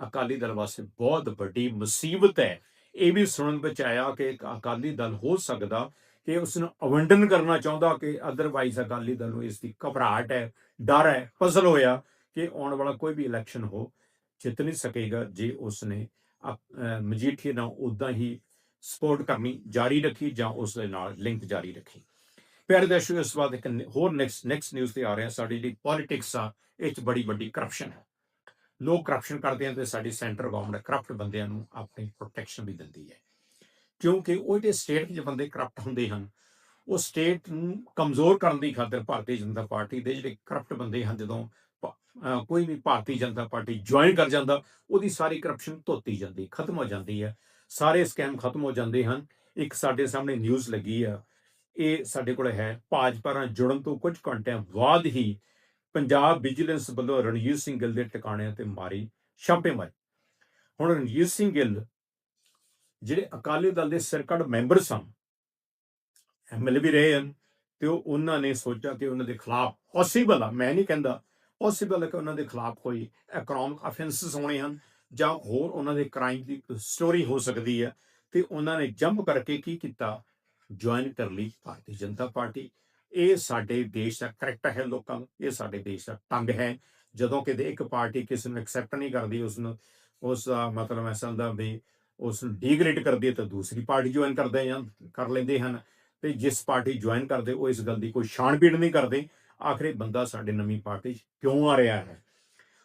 ਅਕਾਲੀ ਦਲ ਵਾਸਤੇ ਬਹੁਤ ਵੱਡੀ ਮੁਸੀਬਤ ਹੈ। ਇਹ ਵੀ ਸੁਣਨ ਵਿੱਚ ਆਇਆ ਕਿ ਅਕਾਲੀ ਦਲ ਹੋ ਸਕਦਾ ਕਿ ਉਸ ਨੂੰ ਅਵੰਡਨ ਕਰਨਾ ਚਾਹੁੰਦਾ ਕਿ ਅਦਰਵਾਈਜ਼ ਅਕਾਲੀ ਦਲ ਨੂੰ ਇਸ ਦੀ ਘਬਰਾਹਟ ਹੈ, ਡਰ ਹੈ, ਫਸਲ ਹੋਇਆ ਕਿ ਆਉਣ ਵਾਲਾ ਕੋਈ ਵੀ ਇਲੈਕਸ਼ਨ ਹੋ ਜਿੱਤ ਨਹੀਂ ਸਕੇਗਾ ਜੇ ਉਸ ਨੇ ਮਜੀਠੀਆ ਨਾਲ ਉਦਾਂ ਹੀ ਸਪੋਰਟ ਕਰਨੀ ਜਾਰੀ ਰੱਖੀ ਜਾਂ ਉਸ ਦੇ ਨਾਲ ਲਿੰਕ ਜਾਰੀ ਰੱਖੀ। ਪਿਆਰੇ ਦਰਸ਼ਕੋ, ਇਸ ਵਾਰ ਇੱਕ ਹੋਰ ਨੈਕਸਟ ਨੈਕਸਟ ਨਿਊਜ਼ ਤੇ ਆ ਰਿਹਾ, ਸਾਡੀ ਜਿਹੜੀ ਪੋਲਿਟਿਕਸ ਆ, ਇਹ 'ਚ ਬੜੀ ਵੱਡੀ ਕਰਪਸ਼ਨ ਹੈ। ਲੋਕ ਕਰਪਸ਼ਨ ਕਰਦੇ ਹਨ ਤੇ ਸਾਡੀ ਸੈਂਟਰ ਗਵਰਨਮੈਂਟ ਕਰਪਟ ਬੰਦਿਆਂ ਨੂੰ ਆਪਣੀ ਪ੍ਰੋਟੈਕਸ਼ਨ ਵੀ ਦਿੰਦੀ ਹੈ। ਕਿਉਂਕਿ ਉਹ ਜਿਹੜੇ ਸਟੇਟ ਵਿੱਚ ਬੰਦੇ ਕਰਪਟ ਹੁੰਦੇ ਹਨ, ਉਹ ਸਟੇਟ ਨੂੰ ਕਮਜ਼ੋਰ ਕਰਨ ਦੀ ਖਾਤਰ ਭਾਰਤੀ ਜਨਤਾ ਪਾਰਟੀ ਦੇ ਜਿਹੜੇ ਕਰਪਟ ਬੰਦੇ ਹਨ, ਜਦੋਂ ਕੋਈ ਵੀ ਭਾਰਤੀ ਜਨਤਾ ਪਾਰਟੀ ਜੁਆਇਨ ਕਰ ਜਾਂਦਾ, ਉਹਦੀ ਸਾਰੀ ਕਰਪਸ਼ਨ ਧੋਤੀ ਜਾਂਦੀ, ਖਤਮ ਹੋ ਜਾਂਦੀ ਹੈ। ਸਾਰੇ ਸਕੈਮ ਖਤਮ ਹੋ ਜਾਂਦੇ ਹਨ। ਇੱਕ ਸਾਡੇ ਸਾਹਮਣੇ ਨਿਊਜ਼ ਲੱਗੀ ਆ, ਇਹ ਸਾਡੇ ਕੋਲ ਹੈ, ਭਾਜਪਾ ਨਾਲ ਜੁੜਨ ਤੋਂ ਕੁਝ ਘੰਟਿਆਂ ਬਾਅਦ ਹੀ ਪੰਜਾਬ ਵਿਜੀਲੈਂਸ ਵੱਲੋਂ ਰਣਜੀਤ ਸਿੰਘ ਗਿੱਲ ਦੇ ਟਿਕਾਣਿਆਂ ਤੇ ਮਾਰੀ ਛਾਪੇਮਾਰੀ ਹੁਣ ਰਣਜੀਤ ਸਿੰਘ ਗਿੱਲ ਜਿਹੜੇ ਅਕਾਲੀ ਦਲ ਦੇ ਸਿਰਕੜ ਮੈਂਬਰ ਸਨ ਐਮਐਲਏ ਵੀ ਰਹੇ ਹਨ ਤੇ ਉਹ ਉਹਨਾਂ ਨੇ ਸੋਚਿਆ ਕਿ ਉਹਨਾਂ ਦੇ ਖਿਲਾਫ ਪੋਸੀਬਲ ਆ, ਮੈਂ ਨਹੀਂ ਕਹਿੰਦਾ ਪੋਸੀਬਲ ਹੈ ਕਿ ਉਹਨਾਂ ਦੇ ਖਿਲਾਫ ਕੋਈ ਇਕਨੋਮਿਕ ਅਫੈਂਸਸ ਹੋਣੇ ਹਨ ਜਾਂ ਹੋਰ ਉਹਨਾਂ ਦੇ ਕ੍ਰਾਈਮ ਦੀ ਸਟੋਰੀ ਹੋ ਸਕਦੀ ਹੈ ਤੇ ਉਹਨਾਂ ਨੇ ਜੰਪ ਕਰਕੇ ਕੀ ਕੀਤਾ? ਜੁਆਇਨ ਕਰ ਲਈ ਭਾਰਤੀ ਜਨਤਾ ਪਾਰਟੀ ਇਹ ਸਾਡੇ ਦੇਸ਼ ਦਾ ਕਰੈਕਟਰ ਹੈ ਲੋਕਾਂ ਨੂੰ, ਇਹ ਸਾਡੇ ਦੇਸ਼ ਦਾ ਤੰਗ ਹੈ। ਜਦੋਂ ਕਿਤੇ ਇੱਕ ਪਾਰਟੀ ਕਿਸੇ ਨੂੰ ਐਕਸੈਪਟ ਨਹੀਂ ਕਰਦੀ, ਉਸ ਨੂੰ, ਉਸ ਦਾ ਮਤਲਬ ਐਸਾ ਹੁੰਦਾ ਵੀ ਉਸ ਨੂੰ ਡੀਗ੍ਰੇਡ ਕਰਦੀ ਹੈ ਤਾਂ ਦੂਸਰੀ ਪਾਰਟੀ ਜੁਆਇਨ ਕਰਦੇ ਜਾਂ ਕਰ ਲੈਂਦੇ ਹਨ। ਤੇ ਜਿਸ ਪਾਰਟੀ ਜੁਆਇਨ ਕਰਦੇ, ਉਹ ਇਸ ਗੱਲ ਦੀ ਕੋਈ ਛਾਣਬੀਣ ਨਹੀਂ ਕਰਦੇ। ਆਖਰੇ ਬੰਦਾ ਸਾਡੇ ਨਵੀਂ ਪਾਰਟੀ 'ਚ ਕਿਉਂ ਆ ਰਿਹਾ ਹੈ?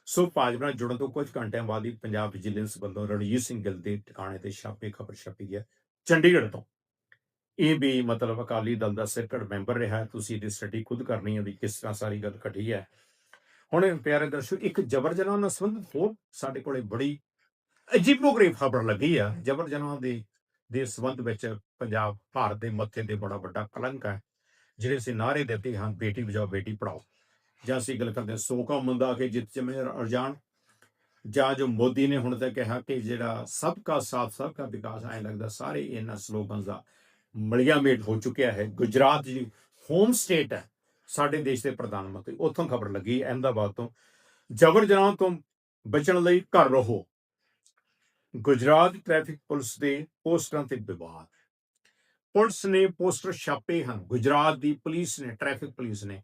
ਸੋ ਭਾਜਪਾ ਨਾਲ ਜੁੜਨ ਤੋਂ ਕੁਝ ਘੰਟਿਆਂ ਬਾਅਦ ਹੀ ਪੰਜਾਬ ਵਿਜੀਲੈਂਸ ਵੱਲੋਂ ਰਣਜੀਤ ਸਿੰਘ ਗਿੱਲ ਦੇ ਟਿਕਾਣੇ ਤੇ ਛਾਪੇ ਖਬਰ ਛਪੀ ਹੈ ਚੰਡੀਗੜ੍ਹ ਤੋਂ। ਇਹ ਵੀ ਮਤਲਬ ਅਕਾਲੀ ਦਲ ਦਾ ਸਿਰਕੜ ਮੈਂਬਰ ਰਿਹਾ ਤੁਸੀਂ ਇਹਦੀ ਸਟੱਡੀ ਖੁਦ ਕਰਨੀ ਹੈ ਵੀ ਕਿਸ ਤਰ੍ਹਾਂ ਸਾਰੀ ਗੱਲ ਘਟੀ ਹੈ। ਹੁਣ ਪਿਆਰੇ ਦਰਸ਼ਕ, ਇੱਕ ਜਬਰ ਜਨਾਹ ਨਾਲ ਸੰਬੰਧਿਤ ਹੋਰ ਸਾਡੇ ਕੋਲੇ ਬੜੀ ਅਜੀਬੋ ਖਬਰ ਲੱਗੀ ਆ। ਜਬਰ ਜਨਾਹ ਦੇ ਦੇ ਸੰਬੰਧ ਵਿੱਚ ਪੰਜਾਬ ਭਾਰਤ ਦੇ ਮੱਥੇ ਤੇ ਬੜਾ ਵੱਡਾ ਕਲੰਕ ਹੈ। ਜਿਹੜੇ ਅਸੀਂ ਨਾਰੇ ਦਿੱਤੇ ਹਨ, ਬੇਟੀ ਬਚਾਓ, ਬੇਟੀ ਪੜਾਓ ਜਾਂ ਅਸੀਂ ਗੱਲ ਕਰਦੇ ਹਾਂ ਸੋ ਕਾ ਮੁੰਦਾ ਕੇ ਜਿੱਤ ਚ ਮੇਰਾ ਅਰਜਾਨ, ਜਾਂ ਜੋ ਮੋਦੀ ਨੇ ਹੁਣ ਤੱਕ ਕਿਹਾ ਕਿ ਜਿਹੜਾ ਸਭ ਸਬਕਾ ਸਾਥ, ਸਭ ਸਬਕਾ ਵਿਕਾਸ, ਐਂ ਲੱਗਦਾ ਸਾਰੇ ਇਹਨਾਂ ਸਲੋਗਨਸ ਦਾ ਮਲਿਆ ਮੇਟ ਹੋ ਚੁੱਕਿਆ ਹੈ। ਗੁਜਰਾਤ ਜੀ ਹੋਮ ਸਟੇਟ ਹੈ। ਸਾਡੇ ਦੇਸ਼ ਦੇ ਪ੍ਰਧਾਨ ਮੰਤਰੀ ਉੱਥੋਂ ਖਬਰ ਲੱਗੀ ਅਹਿਮਦਾਬਾਦ ਤੋਂ। ਜਬਰ ਜਨਾਹ ਤੋਂ ਬਚਣ ਲਈ ਘਰ ਰਹੋ। ਗੁਜਰਾਤ ਟ੍ਰੈਫਿਕ ਪੁਲਿਸ ਦੇ ਪੋਸਟਰਾਂ ਤੇ ਵਿਵਾਦ। ਪੁਲਿਸ ਨੇ ਪੋਸਟਰ ਛਾਪੇ ਹਨ। ਗੁਜਰਾਤ ਦੀ ਪੁਲਿਸ ਨੇ ਟ੍ਰੈਫਿਕ ਪੁਲਿਸ ਨੇ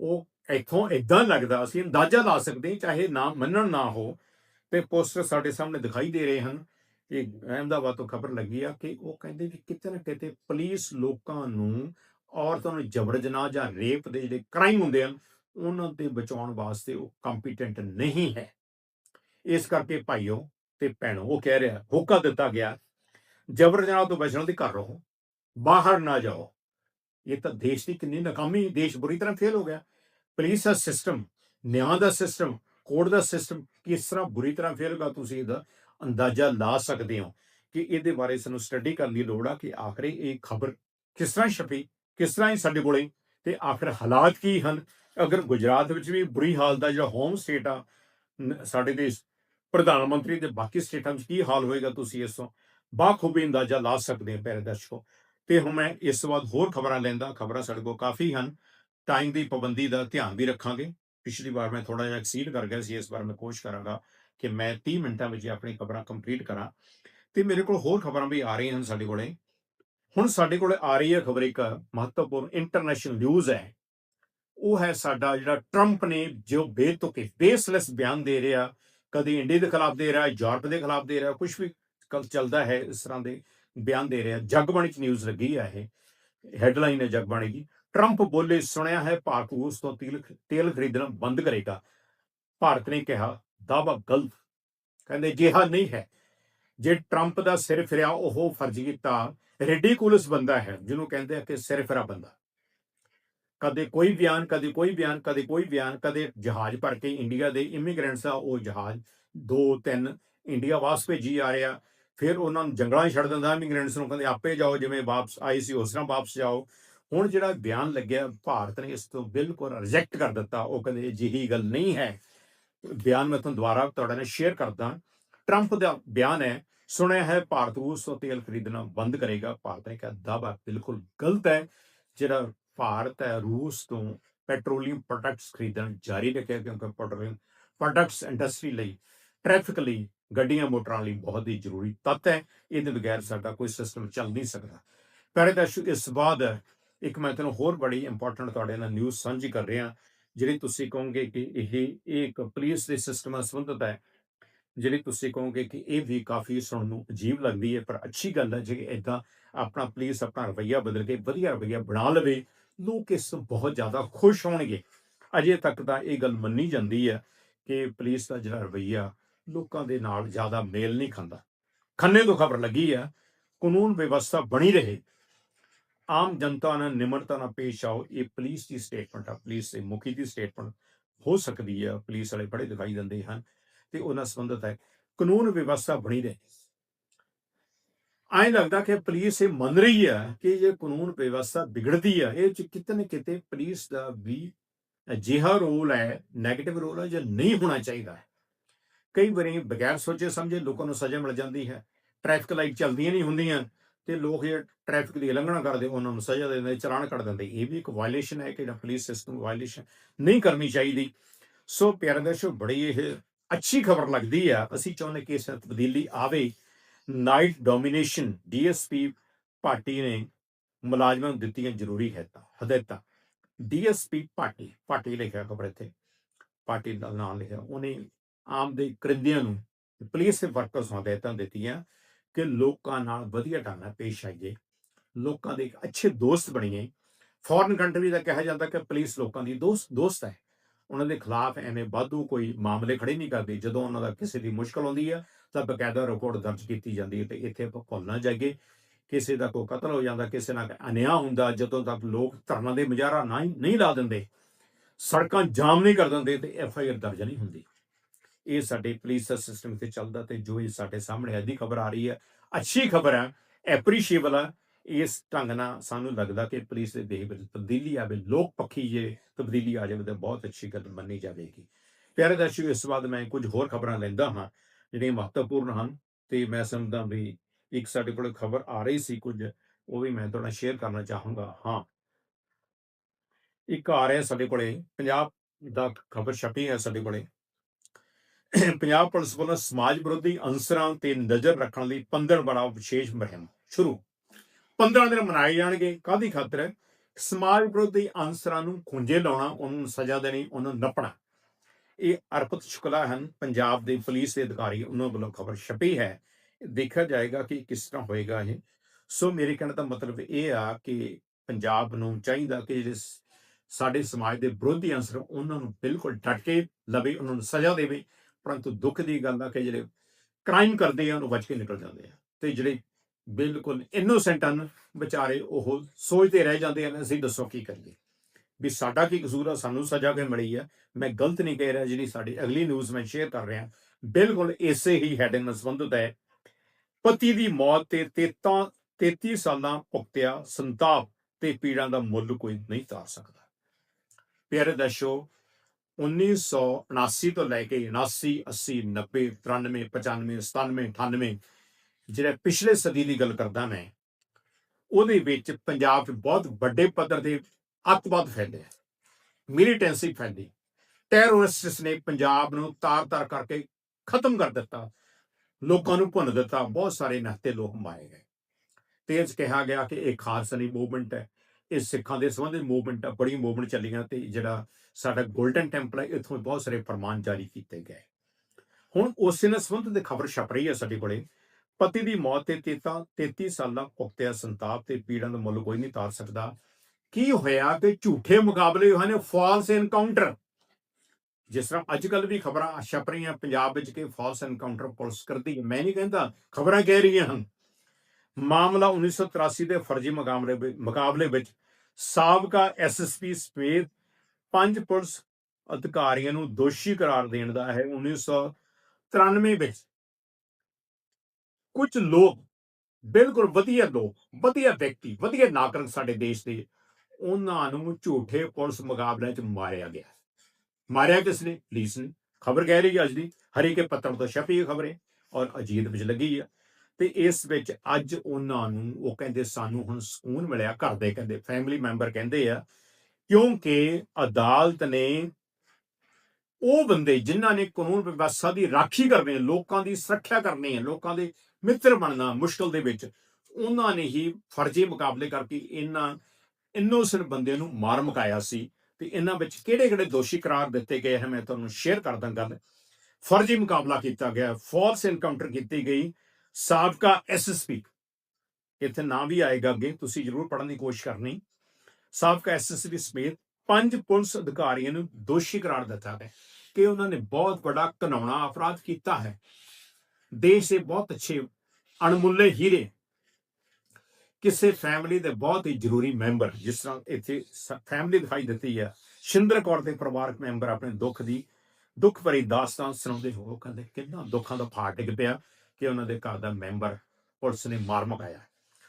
ਉਹ ਇੱਥੋਂ ਇਦਾਂ ਲੱਗਦਾ ਅਸੀਂ ਅੰਦਾਜ਼ਾ ਲਾ ਸਕਦੇ ਹਾਂ, ਚਾਹੇ ਨਾ ਮੰਨਣ ਨਾ ਹੋ ਤੇ ਪੋਸਟਰ ਸਾਡੇ ਸਾਹਮਣੇ ਦਿਖਾਈ ਦੇ ਰਹੇ ਹਨ। ਇਹ ਅਹਿਮਦਾਬਾਦ ਤੋਂ ਖਬਰ ਲੱਗੀ ਆ ਕਿ ਉਹ ਕਹਿੰਦੇ ਕਿ ਕਿਤੇ ਨਾ ਕਿਤੇ ਪੁਲਿਸ ਲੋਕਾਂ ਨੂੰ ਔਰਤਾਂ ਨੂੰ ਜਬਰ ਜਨਾਹ ਜਾਂ ਰੇਪ ਦੇ ਜਿਹੜੇ ਕ੍ਰਾਈਮ ਹੁੰਦੇ ਹਨ ਉਹਨਾਂ ਤੇ ਬਚਾਉਣ ਵਾਸਤੇ ਉਹ ਕੰਪੀਟੈਂਟ ਨਹੀਂ ਹੈ। ਇਸ ਕਰਕੇ ਭਾਈਓ ਤੇ ਭੈਣੋ ਉਹ ਕਹਿ ਰਿਹਾ ਹੋਕਾ ਦਿੱਤਾ ਗਿਆ ਜਬਰ ਜਨਾਹ ਤੋਂ ਬਚਣ ਦੀ ਕਰ ਰਹੋ ਬਾਹਰ ਨਾ ਜਾਓ। ਇਹ ਤਾਂ ਦੇਸ਼ ਦੀ ਕਿੰਨੀ ਨਾਕਾਮੀ ਦੇਸ਼ ਬੁਰੀ ਤਰ੍ਹਾਂ ਫੇਲ ਹੋ ਗਿਆ। ਪੁਲਿਸ ਦਾ ਸਿਸਟਮ ਨਿਆਂ ਦਾ ਸਿਸਟਮ ਕੋਰਟ ਦਾ ਸਿਸਟਮ ਕਿਸ ਤਰ੍ਹਾਂ ਬੁਰੀ ਤਰ੍ਹਾਂ ਫੇਲ ਹੋਗਾ ਤੁਸੀਂ ਇਹਦਾ? ਅੰਦਾਜ਼ਾ ਲਾ ਸਕਦੇ ਹੋ ਕਿ ਇਹਦੇ ਬਾਰੇ ਸਾਨੂੰ ਸਟੱਡੀ ਕਰਨ ਦੀ ਲੋੜ ਆ ਕਿ ਆਖਰੇ ਇਹ ਖਬਰ ਕਿਸ ਤਰ੍ਹਾਂ ਛਪੀ, ਕਿਸ ਤਰ੍ਹਾਂ ਹੀ ਸਾਡੇ ਕੋਲੇ ਤੇ ਆਖਰ ਹਾਲਾਤ ਕੀ ਹਨ? ਅਗਰ ਗੁਜਰਾਤ ਵਿੱਚ ਵੀ ਬੁਰੀ ਹਾਲ ਦਾ ਜਿਹੜਾ ਹੋਮ ਸਟੇਟ ਆ ਸਾਡੇ ਦੇਸ਼, ਪ੍ਰਧਾਨ ਮੰਤਰੀ ਦੇ ਬਾਕੀ ਸਟੇਟਾਂ ਵਿੱਚ ਕੀ ਹਾਲ ਹੋਏਗਾ ਤੁਸੀਂ ਇਸ ਤੋਂ ਬਾਖੂਬੀ ਅੰਦਾਜ਼ਾ ਲਾ ਸਕਦੇ ਹੋ ਪਿਆਰੇ ਦਰਸ਼ਕੋ। ਤੇ ਹੁਣ ਮੈਂ ਇਸ ਤੋਂ ਬਾਅਦ ਹੋਰ ਖਬਰਾਂ ਲੈਂਦਾ, ਖਬਰਾਂ ਸਾਡੇ ਕੋਲ ਕਾਫੀ ਹਨ। ਟਾਈਮ ਦੀ ਪਾਬੰਦੀ ਦਾ ਧਿਆਨ ਵੀ ਰੱਖਾਂਗੇ। ਪਿਛਲੀ ਵਾਰ ਮੈਂ ਥੋੜਾ ਜਿਹਾ ਐਕਸੀਡ ਕਰ ਗਿਆ ਸੀ, ਇਸ ਵਾਰ ਮੈਂ ਕੋਸ਼ਿਸ਼ ਕਰਾਂਗਾ ਕਿ ਮੈਂ 30 ਮਿੰਟਾਂ ਵਿੱਚ ਆਪਣੀ ਖਬਰਾਂ ਕੰਪਲੀਟ ਕਰਾਂ। ਤੇ ਮੇਰੇ ਕੋਲ ਹੋਰ ਖਬਰਾਂ ਵੀ ਆ ਰਹੀਆਂ ਹਨ ਸਾਡੇ ਕੋਲੇ। ਹੁਣ ਸਾਡੇ ਕੋਲੇ ਆ ਰਹੀ ਹੈ ਖਬਰ ਇੱਕ ਮਹੱਤਵਪੂਰਨ ਇੰਟਰਨੈਸ਼ਨਲ ਨਿਊਜ਼ ਹੈ। ਉਹ ਹੈ ਸਾਡਾ ਜਿਹੜਾ ਟਰੰਪ ਨੇ ਜੋ ਬੇਤੁਕੇ ਬੇਸਲੈਸ ਬਿਆਨ ਦੇ ਰਿਹਾ, ਕਦੇ ਇੰਡੀਆ ਦੇ ਖਿਲਾਫ ਦੇ ਰਿਹਾ ਯੂਰਪ ਦੇ ਖਿਲਾਫ ਦੇ ਰਿਹਾ ਕੁਝ ਵੀ ਕੱਲ ਚੱਲਦਾ ਹੈ ਇਸ ਤਰ੍ਹਾਂ ਦੇ ਬਿਆਨ ਦੇ ਰਿਹਾ। ਜਗਬਾਣੀ ਚ ਨਿਊਜ਼ ਲੱਗੀ ਹੈ ਇਹ ਹੈਡਲਾਈਨ ਹੈ ਜਗਬਾਣੀ ਦੀ। ਟਰੰਪ ਬੋਲੇ ਸੁਣਿਆ ਹੈ ਭਾਰਤ ਉਸ ਤੋਂ ਤੇਲ ਤੇਲ ਖਰੀਦਣਾ ਬੰਦ ਕਰੇਗਾ। ਭਾਰਤ ਨੇ ਕਿਹਾ ਦਾਵਾ ਗਲਤ। ਕਹਿੰਦੇ ਜਿਹਾ ਨਹੀਂ ਹੈ। ਜੇ ਟਰੰਪ ਦਾ ਸਿਰ ਫਿਰਿਆ, ਉਹ ਫਰਜ਼ ਕੀਤਾ ਰੈਡੀਕੂਲਸ ਬੰਦਾ ਹੈ, ਜਿਹਨੂੰ ਕਹਿੰਦੇ ਆ ਕਿ ਸਿਰ ਫਿਰਾ ਬੰਦਾ। ਕਦੇ ਕੋਈ ਬਿਆਨ, ਕਦੇ ਕੋਈ ਬਿਆਨ, ਕਦੇ ਕੋਈ ਬਿਆਨ, ਕਦੇ ਜਹਾਜ਼ ਭਰ ਕੇ ਇੰਡੀਆ ਦੇ ਇਮੀਗ੍ਰੈਂਟਸ ਦਾ ਉਹ ਜਹਾਜ਼ ਦੋ ਤਿੰਨ ਇੰਡੀਆ ਵਾਪਸ ਭੇਜੀ ਆ ਰਿਹਾ। ਫਿਰ ਉਹਨਾਂ ਨੂੰ ਜੰਗਲਾਂ 'ਚ ਛੱਡ ਦਿੰਦਾ ਇਮੀਗ੍ਰੈਂਟਸ ਨੂੰ, ਕਹਿੰਦੇ ਆਪੇ ਜਾਓ, ਜਿਵੇਂ ਵਾਪਸ ਆਏ ਸੀ, ਉਸ ਤਰ੍ਹਾਂ ਵਾਪਸ ਜਾਓ। ਹੁਣ ਜਿਹੜਾ ਬਿਆਨ ਲੱਗਿਆ, ਭਾਰਤ ਨੇ ਇਸ ਤੋਂ ਬਿਲਕੁਲ ਰਿਜੈਕਟ ਕਰ ਦਿੱਤਾ। ਉਹ ਕਹਿੰਦੇ ਅਜਿਹੀ ਗੱਲ ਨਹੀਂ ਹੈ। ਬਿਆਨ ਮੈਂ ਤੁਹਾਨੂੰ ਦੁਬਾਰਾ ਤੁਹਾਡੇ ਨਾਲ ਸ਼ੇਅਰ ਕਰਦਾ। ਟਰੰਪ ਦਾ ਬਿਆਨ ਹੈ, ਸੁਣਿਆ ਹੈ, ਭਾਰਤ ਰੂਸ ਤੋਂ ਤੇਲ ਖਰੀਦਣਾ ਬੰਦ ਕਰੇਗਾ। ਭਾਰਤ ਨੇ ਕਿਹਾ ਦਾਅਵਾ ਬਿਲਕੁਲ ਗਲਤ ਹੈ। ਜਿਹੜਾ ਭਾਰਤ ਹੈ, ਰੂਸ ਤੋਂ ਪੈਟਰੋਲੀਅਮ ਪ੍ਰੋਡਕਟਸ ਖਰੀਦਣ ਜਾਰੀ ਰੱਖਿਆ ਕਿਉਂਕਿ ਪੈਟਰੋਲੀਅਮ ਪ੍ਰੋਡਕਟਸ ਇੰਡਸਟਰੀ ਲਈ ਟ੍ਰੈਫਿਕ ਲਈ ਗੱਡੀਆਂ, ਮੋਟਰਾਂ ਲਈ ਬਹੁਤ ਹੀ ਜ਼ਰੂਰੀ ਤੱਤ ਹੈ। ਇਹਦੇ ਬਗੈਰ ਸਾਡਾ ਕੋਈ ਸਿਸਟਮ ਚੱਲ ਨਹੀਂ ਸਕਦਾ। ਪਿਆਰੇ ਦਰਸ਼ਕ ਇਸ ਬਾਅਦ ਇੱਕ ਮੈਂ ਤੁਹਾਨੂੰ ਹੋਰ ਬੜੀ ਇੰਪੋਰਟੈਂਟ ਤੁਹਾਡੇ ਨਾਲ ਨਿਊਜ਼ ਸਾਂਝੀ ਕਰ ਰਿਹਾ। ਜਿਹੜੀ ਤੁਸੀਂ ਕਹੋਗੇ ਕਿ ਇਹ ਇਹ ਇੱਕ ਪੁਲਿਸ ਦੇ ਸਿਸਟਮ ਨਾਲ ਸੰਬੰਧਿਤ ਹੈ, ਜਿਹੜੀ ਤੁਸੀਂ ਕਹੋਗੇ ਕਿ ਇਹ ਵੀ ਕਾਫੀ ਸੁਣਨ ਨੂੰ ਅਜੀਬ ਲੱਗਦੀ ਹੈ, ਪਰ ਅੱਛੀ ਗੱਲ ਹੈ, ਜੇ ਇਦਾਂ ਆਪਣਾ ਪੁਲਿਸ ਆਪਣਾ ਰਵੱਈਆ ਬਦਲ ਕੇ ਵਧੀਆ ਰਵੱਈਆ ਬਣਾ ਲਵੇ, ਲੋਕ ਇਸ ਤੋਂ ਬਹੁਤ ਜ਼ਿਆਦਾ ਖੁਸ਼ ਹੋਣਗੇ। ਅਜੇ ਤੱਕ ਤਾਂ ਇਹ ਗੱਲ ਮੰਨੀ ਜਾਂਦੀ ਹੈ ਕਿ ਪੁਲਿਸ ਦਾ ਜਿਹੜਾ ਰਵੱਈਆ, ਲੋਕਾਂ ਦੇ ਨਾਲ ਜ਼ਿਆਦਾ ਮੇਲ ਨਹੀਂ ਖਾਂਦਾ। ਖੰਨੇ ਤੋਂ ਖਬਰ ਲੱਗੀ ਹੈ, ਕਾਨੂੰਨ ਵਿਵਸਥਾ ਬਣੀ ਰਹੇ ਆਮ ਜਨਤਾ ਨਾਲ ਨਿਮਰਤਾ ਨਾਲ ਪੇਸ਼ ਆਓ। ਇਹ ਪੁਲਿਸ ਦੀ ਸਟੇਟਮੈਂਟ ਆ, ਪੁਲਿਸ ਦੇ ਮੁਖੀ ਦੀ ਸਟੇਟਮੈਂਟ ਹੋ ਸਕਦੀ ਹੈ ਪੁਲਿਸ ਵਾਲੇ ਬੜੇ ਦਿਖਾਈ ਦਿੰਦੇ ਹਨ ਤੇ ਉਹਨਾਂ ਸੰਬੰਧਤ ਹੈ। ਕਾਨੂੰਨ ਵਿਵਸਥਾ ਬਣੀ ਰਹੇ। ਐਂ ਲੱਗਦਾ ਕਿ ਪੁਲਿਸ ਇਹ ਮੰਨ ਰਹੀ ਹੈ ਕਿ ਜੇ ਕਾਨੂੰਨ ਵਿਵਸਥਾ ਵਿਗੜਦੀ ਹੈ ਇਹ ਚ ਕਿਤੇ ਨਾ ਕਿਤੇ ਪੁਲਿਸ ਦਾ ਵੀ ਅਜਿਹਾ ਰੋਲ ਹੈ 네ਗੇਟਿਵ ਰੋਲ ਹੈ ਜੋ ਨਹੀਂ ਹੋਣਾ ਚਾਹੀਦਾ। ਹੈ ਕਈ ਵਾਰੀ ਬਗੈਰ ਸੋਚੇ ਸਮਝੇ ਲੋਕਾਂ ਨੂੰ ਸਜ਼ਾ ਮਿਲ ਜਾਂਦੀ ਹੈ। ਟ੍ਰੈਫਿਕ ਲਾਈਟ ਚੱਲਦੀਆਂ ਨਹੀਂ ਹੁੰਦੀਆਂ। ਤੇ ਲੋਕ ਇਹ ਟ੍ਰੈਫਿਕ ਦੀ ਉਲੰਘਣਾ ਕਰਦੇ, ਉਹਨਾਂ ਨੂੰ ਸਜ਼ਾ ਦੇ ਦਿੰਦੇ, ਚਲਾਨ ਕੱਟ ਦਿੰਦੇ। ਇਹ ਵੀ ਇੱਕ ਵਾਇਲੇਸ਼ਨ ਹੈ ਕਿ ਜਿਹੜਾ ਪੁਲਿਸ ਸਿਸਟਮ ਵਾਇਲੇਸ਼ਨ ਨਹੀਂ ਕਰਨੀ ਚਾਹੀਦੀ। ਸੋ ਪਿਆਰੇ ਦਰਸ਼ਕੋ, ਬੜੀ ਇਹ ਅੱਛੀ ਖਬਰ ਲੱਗਦੀ ਆ। ਅਸੀਂ ਚਾਹੁੰਦੇ ਕਿ ਇਸ ਤਬਦੀਲੀ ਆਵੇ। ਨਾਈਟ ਡੋਮੀਨੇਸ਼ਨ ਡੀਐਸਪੀ ਪਾਰਟੀ ਨੇ ਮੁਲਾਜ਼ਮਾਂ ਨੂੰ ਦਿੱਤੀਆਂ ਜ਼ਰੂਰੀ ਹਦਾਇਤਾਂ ਹਦਾਇਤਾਂ। ਡੀਐਸਪੀ ਪਾਰਟੀ ਪਾਰਟੀ ਲਿਖਿਆ ਖਬਰ ਇੱਥੇ। ਪਾਰਟੀ ਦਾ ਨਾਮ ਲਿਖਿਆ। ਉਹਨੇ ਆਮ ਦੇ ਕਰਿੰਦਿਆਂ ਨੂੰ ਪੁਲਿਸ ਦੇ ਵਰਕਰਸ ਨੂੰ ਹਦਾਇਤਾਂ ਦਿੱਤੀਆਂ। ਕਿ ਲੋਕਾਂ ਨਾਲ ਵਧੀਆ ਢੰਗ ਨਾਲ ਪੇਸ਼ ਆਈਏ, ਲੋਕਾਂ ਦੇ ਇੱਕ ਅੱਛੇ ਦੋਸਤ ਬਣੀਏ। ਫੋਰਨ ਕੰਟਰੀ ਦਾ ਕਿਹਾ ਜਾਂਦਾ ਕਿ ਪੁਲਿਸ ਲੋਕਾਂ ਦੀ ਦੋਸਤ ਦੋਸਤ ਹੈ। ਉਹਨਾਂ ਦੇ ਖਿਲਾਫ ਐਵੇਂ ਵਾਧੂ ਕੋਈ ਮਾਮਲੇ ਖੜੇ ਨਹੀਂ ਕਰਦੀ। ਜਦੋਂ ਉਹਨਾਂ ਦਾ ਕਿਸੇ ਦੀ ਮੁਸ਼ਕਲ ਆਉਂਦੀ ਹੈ ਤਾਂ ਬਕਾਇਦਾ ਰਿਪੋਰਟ ਦਰਜ ਕੀਤੀ ਜਾਂਦੀ ਹੈ ਤੇ ਇੱਥੇ ਆਪਾਂ ਭੁੱਲ ਨਾ ਜਾਈਏ। ਕਿਸੇ ਦਾ ਕੋਈ ਕਤਲ ਹੋ ਜਾਂਦਾ, ਕਿਸੇ ਨਾਲ ਅਨਿਆਂ ਹੁੰਦਾ, ਜਦੋਂ ਤੱਕ ਲੋਕ ਧਰਨਾ ਦੇ ਮੁਜ਼ਾਹਰਾ ਨਾ ਨਹੀਂ ਲਾ ਦਿੰਦੇ, ਸੜਕਾਂ ਜਾਮ ਨਹੀਂ ਕਰ ਦਿੰਦੇ ਤੇ ਐਫ ਆਈ ਆਰ ਦਰਜ ਨਹੀਂ ਹੁੰਦੀ। ਇਹ ਸਾਡੇ ਪੁਲਿਸ ਦਾ ਸਿਸਟਮ ਤੇ ਚੱਲਦਾ ਤੇ ਜੋ ਇਹ ਸਾਡੇ ਸਾਹਮਣੇ ਅੱਜ ਦੀ ਖਬਰ ਆ ਰਹੀ ਹੈ, ਅੱਛੀ ਖਬਰ ਹੈ ਐਪਰੀਸ਼ੀਏਬਲ ਹੈ ਇਸ ਢੰਗ ਨਾਲ ਸਾਨੂੰ ਲੱਗਦਾ ਕਿ ਪੁਲਿਸ ਦੇ ਦੇਹ ਵਿੱਚ ਤਬਦੀਲੀ ਆਵੇ, ਲੋਕ ਪੱਖੀ ਜੇ ਤਬਦੀਲੀ ਆ ਜਾਵੇ ਤਾਂ ਬਹੁਤ ਅੱਛੀ ਗੱਲ ਮੰਨੀ ਜਾਵੇਗੀ। ਪਿਆਰੇ ਦਰਸ਼ਕੋ, ਇਸ ਵਾਰ ਮੈਂ ਕੁਝ ਹੋਰ ਖਬਰਾਂ ਲੈਂਦਾ ਹਾਂ, ਜਿਹੜੀਆਂ ਮਹੱਤਵਪੂਰਨ ਹਨ ਤੇ ਮੈਂ ਸਮਝਦਾ ਵੀ ਇੱਕ ਸਾਡੇ ਕੋਲ ਖਬਰ ਆ ਰਹੀ ਸੀ ਕੁਝ, ਉਹ ਵੀ ਮੈਂ ਤੁਹਾਡੇ ਨਾਲ ਸ਼ੇਅਰ ਕਰਨਾ ਚਾਹੂੰਗਾ। ਹਾਂ। ਇੱਕ ਆ ਰਿਹਾ ਸਾਡੇ ਕੋਲੇ, ਪੰਜਾਬ ਦਾ ਖਬਰ ਛਪੀ ਹੈ ਸਾਡੇ ਕੋਲੇ। ਪੰਜਾਬ ਪੁਲਿਸ ਵੱਲੋਂ ਸਮਾਜ ਵਿਰੋਧੀ ਅੰਸਰਾਂ ਤੇ ਨਜ਼ਰ ਰੱਖਣ ਲਈ 15 ਬੜਾ ਵਿਸ਼ੇਸ਼ ਮੁਹਿੰਮ ਸ਼ੁਰੂ। 15 ਦਿਨ ਮਨਾਏ ਜਾਣਗੇ। ਕਾਦੀ ਖਾਤਰ ਹੈ? ਸਮਾਜ ਵਿਰੋਧੀ ਅੰਸਰਾਂ ਨੂੰ ਖੁੰਝੇ ਲਾਉਣਾ, ਉਹਨਾਂ ਨੂੰ ਸਜ਼ਾ ਦੇਣੀ, ਉਹਨਾਂ ਨੂੰ ਨੱਪਣਾ। ਇਹ ਅਰਪਤ ਸ਼ੁਕਲਾ ਹਨ। ਪੰਜਾਬ ਦੇ ਪੁਲਿਸ ਦੇ ਅਧਿਕਾਰੀ ਉਹਨਾਂ ਵੱਲੋਂ ਖਬਰ ਛਪੀ ਹੈ। ਦੇਖਿਆ ਜਾਏਗਾ ਕਿ ਕਿਸ ਤਰ੍ਹਾਂ ਹੋਏਗਾ ਇਹ। ਸੋ ਮੇਰੇ ਕਹਿਣ ਦਾ ਮਤਲਬ ਇਹ ਆ ਕਿ ਪੰਜਾਬ ਨੂੰ ਚਾਹੀਦਾ ਕਿ ਜਿਹੜੇ ਸਾਡੇ ਸਮਾਜ ਦੇ ਵਿਰੋਧੀ ਅੰਸਰ ਉਹਨਾਂ ਨੂੰ ਬਿਲਕੁਲ ਡਟ ਕੇ ਲਵੇ, ਉਹਨਾਂ ਨੂੰ ਸਜ਼ਾ ਦੇਵੇ। ਪਰੰਤੂ ਦੁੱਖ ਦੀ ਗੱਲ ਆ ਕਿ ਜਿਹੜੇ ਕ੍ਰਾਈਮ ਕਰਦੇ ਆ, ਉਹਨੂੰ ਬਚ ਕੇ ਨਿਕਲ ਜਾਂਦੇ ਆ। ਤੇ ਜਿਹੜੇ ਬਿਲਕੁਲ ਇਨੋਸੈਂਟ ਹਨ, ਵਿਚਾਰੇ ਉਹ ਸੋਚਦੇ ਰਹਿ ਜਾਂਦੇ ਹਨ, ਅਸੀਂ ਦੱਸੋ ਕੀ ਕਰੀਏ? ਵੀ ਸਾਡਾ ਕੀ ਕਸੂਰ ਆ? ਸਾਨੂੰ ਸਜ਼ਾ ਕਿਉਂ ਮਿਲੀ ਆ? ਮੈਂ ਗਲਤ ਨਹੀਂ ਕਹਿ ਰਿਹਾ ਜਿਹੜੀ ਸਾਡੀ ਅਗਲੀ ਨਿਊਜ਼ ਮੈਂ ਸ਼ੇਅਰ ਕਰ ਰਿਹਾ। ਬਿਲਕੁਲ ਇਸੇ ਹੀ ਹੈਡਿੰਗ ਨਾਲ ਸੰਬੰਧਿਤ ਹੈ। ਪਤੀ ਦੀ ਮੌਤ ਤੇ 33 33 ਸਾਲਾਂ ਭੁਗਤਿਆ ਸੰਤਾਪ ਤੇ ਪੀੜਾਂ ਦਾ ਮੁੱਲ ਕੋਈ ਨਹੀਂ ਤਾਰ ਸਕਦਾ। ਪਿਆਰੇ ਦਰਸ਼ੋ 1979 ਤੋਂ ਲੈ ਕੇ 79 80 90 93 95 97 98 ਜਿਹੜੇ ਪਿਛਲੇ ਸਦੀ ਦੀ ਗੱਲ ਕਰਦਾ ਮੈਂ, ਉਹਦੇ ਵਿੱਚ ਪੰਜਾਬ 'ਚ ਬਹੁਤ ਵੱਡੇ ਪੱਧਰ ਤੇ ਅੱਤਵਾਦ ਫੈਲਿਆ ਮਿਲੀਟੈਂਸੀ ਫੈਲੀ ਟੈਰਰਿਸਟਸ ਨੇ ਪੰਜਾਬ ਨੂੰ ਤਾਰ-ਤਾਰ ਕਰਕੇ ਖਤਮ ਕਰ ਦਿੱਤਾ, ਲੋਕਾਂ ਨੂੰ ਭੁੰਨ ਦਿੱਤਾ, ਬਹੁਤ ਸਾਰੇ ਨਹਤੇ ਲੋਕ ਮਾਰੇ ਗਏ ਤੇ 'ਚ ਕਿਹਾ ਗਿਆ ਕਿ ਇਹ ਖਾਲਸਨੀ ਮੂਵਮੈਂਟ ਹੈ, ਇਹ ਸਿੱਖਾਂ ਦੇ ਸੰਬੰਧਿਤ ਮੂਵਮੈਂਟ ਆ, ਬੜੀ ਮੂਵਮੈਂਟ ਚੱਲੀਆਂ ਤੇ ਜਿਹੜਾ ਸਾਡਾ 골ਡਨ ਟੈਂਪਲ ਹੈ, ਇਥੋਂ ਬਹੁਤ ਸਾਰੇ ਪ੍ਰਮਾਣ ਜਾਰੀ ਕੀਤੇ ਗਏ। ਹੁਣ ਉਸੇ ਨਾਲ ਸੰਬੰਧਿਤ ਖਬਰ ਛਪ ਰਹੀ ਹੈ ਸਾਡੇ ਕੋਲੇ। ਪਤੀ ਦੀ ਮੌਤ ਤੇ 33 33 ਸਾਲਾਂ ਭੁਗਤਿਆ ਸੰਤਾਪ ਤੇ ਪੀੜਾਂ ਦਾ ਮੁੱਲ ਕੋਈ ਨਹੀਂ ਤਾਰ ਸਕਦਾ। ਕੀ ਹੋਇਆ ਕਿ ਝੂਠੇ ਮੁਕਾਬਲੇ ਹੋਏ ਨੇ ਫਾਲਸ ਐਨਕਾਊਂਟਰ ਜਿਸ ਤਰ੍ਹਾਂ ਅੱਜ ਕੱਲ ਵੀ ਖਬਰਾਂ ਛਪ ਰਹੀਆਂ, ਪੰਜਾਬ ਵਿੱਚ ਕਿ ਫਾਲਸ ਐਨਕਾਊਂਟਰ ਪੁਲਿਸ ਕਰਦੀ ਹੈ। ਮੈਂ ਨਹੀਂ ਕਹਿੰਦਾ ਖਬਰਾਂ ਕਹਿ ਰਹੀਆਂ ਹਨ। ਮਾਮਲਾ 1983 ਦੇ ਫਰਜ਼ੀ ਮੁਕਾਬਲੇ ਮੁਕਾਬਲੇ ਵਿੱਚ ਸਾਬਕਾ ਐਸਐਸਪੀ ਸਮੇਤ ਪੰਜ ਪੁਲਿਸ ਅਧਿਕਾਰੀਆਂ ਨੂੰ ਦੋਸ਼ੀ ਕਰਾਰ ਦੇਣ ਦਾ ਹੈ 1993 ਵਿੱਚ। ਕੁਝ ਲੋਕ, ਬਿਲਕੁਲ ਵਧੀਆ ਲੋਕ, ਵਧੀਆ ਵਿਅਕਤੀ, ਵਧੀਆ ਨਾਗਰਿਕ ਸਾਡੇ ਦੇਸ਼ ਦੇ, ਉਹਨਾਂ ਨੂੰ ਝੂਠੇ ਪੁਲਿਸ ਮੁਕਾਬਲਿਆਂ 'ਚ ਮਾਰਿਆ ਗਿਆ। ਮਾਰਿਆ ਕਿਸ ਨੇ? ਪੁਲਿਸ ਨੇ। ਖਬਰ ਕਹਿ ਰਹੀ ਹੈ ਅੱਜ ਦੀ ਹਰੀ ਹਰੀਕੇ ਪੱਤਰ ਤੋਂ ਛਪੀ ਹੈ ਖਬਰੇ ਔਰ ਅਜੀਤ ਵਿੱਚ ਲੱਗੀ ਹੈ। ਤੇ ਇਸ ਵਿੱਚ ਅੱਜ ਉਹਨਾਂ ਨੂੰ ਉਹ ਕਹਿੰਦੇ ਸਾਨੂੰ ਹੁਣ ਸਕੂਨ ਮਿਲਿਆ, ਘਰ ਦੇ ਕਹਿੰਦੇ ਫੈਮਿਲੀ ਮੈਂਬਰ ਕਹਿੰਦੇ ਆ ਕਿਉਂਕਿ ਅਦਾਲਤ ਨੇ ਉਹ ਬੰਦੇ ਜਿਨ੍ਹਾਂ ਨੇ ਕਾਨੂੰਨ ਵਿਵਸਥਾ ਦੀ ਰਾਖੀ ਕਰਨੀ ਹੈ, ਲੋਕਾਂ ਦੀ ਸੁਰੱਖਿਆ ਕਰਨੀ ਹੈ, ਲੋਕਾਂ ਦੇ ਮਿੱਤਰ ਬਣਨਾ ਮੁਸ਼ਕਲ ਦੇ ਵਿੱਚ, ਉਹਨਾਂ ਨੇ ਹੀ ਫਰਜ਼ੀ ਮੁਕਾਬਲੇ ਕਰਕੇ ਇਹਨਾਂ ਇਨੋਸੈਂਟ ਬੰਦੇ ਨੂੰ ਮਾਰ ਮੁਕਾਇਆ ਸੀ। ਤੇ ਇਹਨਾਂ ਵਿੱਚ ਕਿਹੜੇ-ਕਿਹੜੇ ਦੋਸ਼ੀ ਕਰਾਰ ਦਿੱਤੇ ਗਏ ਹਨ ਮੈਂ ਤੁਹਾਨੂੰ ਸ਼ੇਅਰ ਕਰਦਾ ਗੱਲ। ਫਰਜ਼ੀ ਮੁਕਾਬਲਾ ਕੀਤਾ ਗਿਆ ਫਾਲਸ ਇਨਕਾਊਂਟਰ ਕੀਤੀ ਗਈ। ਸਾਬਕਾ ਐਸਐਸਪੀ ਇੱਥੇ ਨਾਂ ਵੀ ਆਏਗਾ ਅੱਗੇ, ਤੁਸੀਂ ਜਰੂਰ ਪੜ੍ਹਨ ਦੀ ਕੋਸ਼ਿਸ਼ ਕਰਨੀ। ਸਾਬਕਾ ਐਸਐਸਪੀ ਸਮੇਤ ਪੰਜ ਪੁਲਿਸ ਅਧਿਕਾਰੀਆਂ ਨੂੰ ਦੋਸ਼ੀ ਕਰਾਰ ਦਿੱਤਾ ਗਿਆ ਕਿ ਉਹਨਾਂ ਨੇ ਬਹੁਤ ਵੱਡਾ ਘਨਾਉਣਾ ਅਪਰਾਧ ਕੀਤਾ ਹੈ। ਦੇਸ਼ ਦੇ ਬਹੁਤ ਅੱਛੇ ਅਣਮੁੱਲੇ ਹੀਰੇ, ਕਿਸੇ ਫੈਮਿਲੀ ਦੇ ਬਹੁਤ ਹੀ ਜ਼ਰੂਰੀ ਮੈਂਬਰ ਜਿਸ ਤਰ੍ਹਾਂ ਇੱਥੇ ਫੈਮਿਲੀ ਦਿਖਾਈ ਦਿੱਤੀ ਹੈ। ਸ਼ਿੰਦਰ ਕੌਰ ਦੇ ਪਰਿਵਾਰਕ ਮੈਂਬਰ ਆਪਣੇ ਦੁੱਖ ਦੀ, ਦੁੱਖ ਭਰੀ ਦਾਸਤਾਨ ਸੁਣਾਉਂਦੇ ਹੋ ਕਹਿੰਦੇ, ਕਿੰਨਾ ਦੁੱਖਾਂ ਦਾ ਫਾੜ ਡਿੱਗ ਪਿਆ ਕਿ ਉਹਨਾਂ ਦੇ ਘਰ ਦਾ ਮੈਂਬਰ ਪੁਲਿਸ ਨੇ ਮਾਰ ਮੁਕਾਇਆ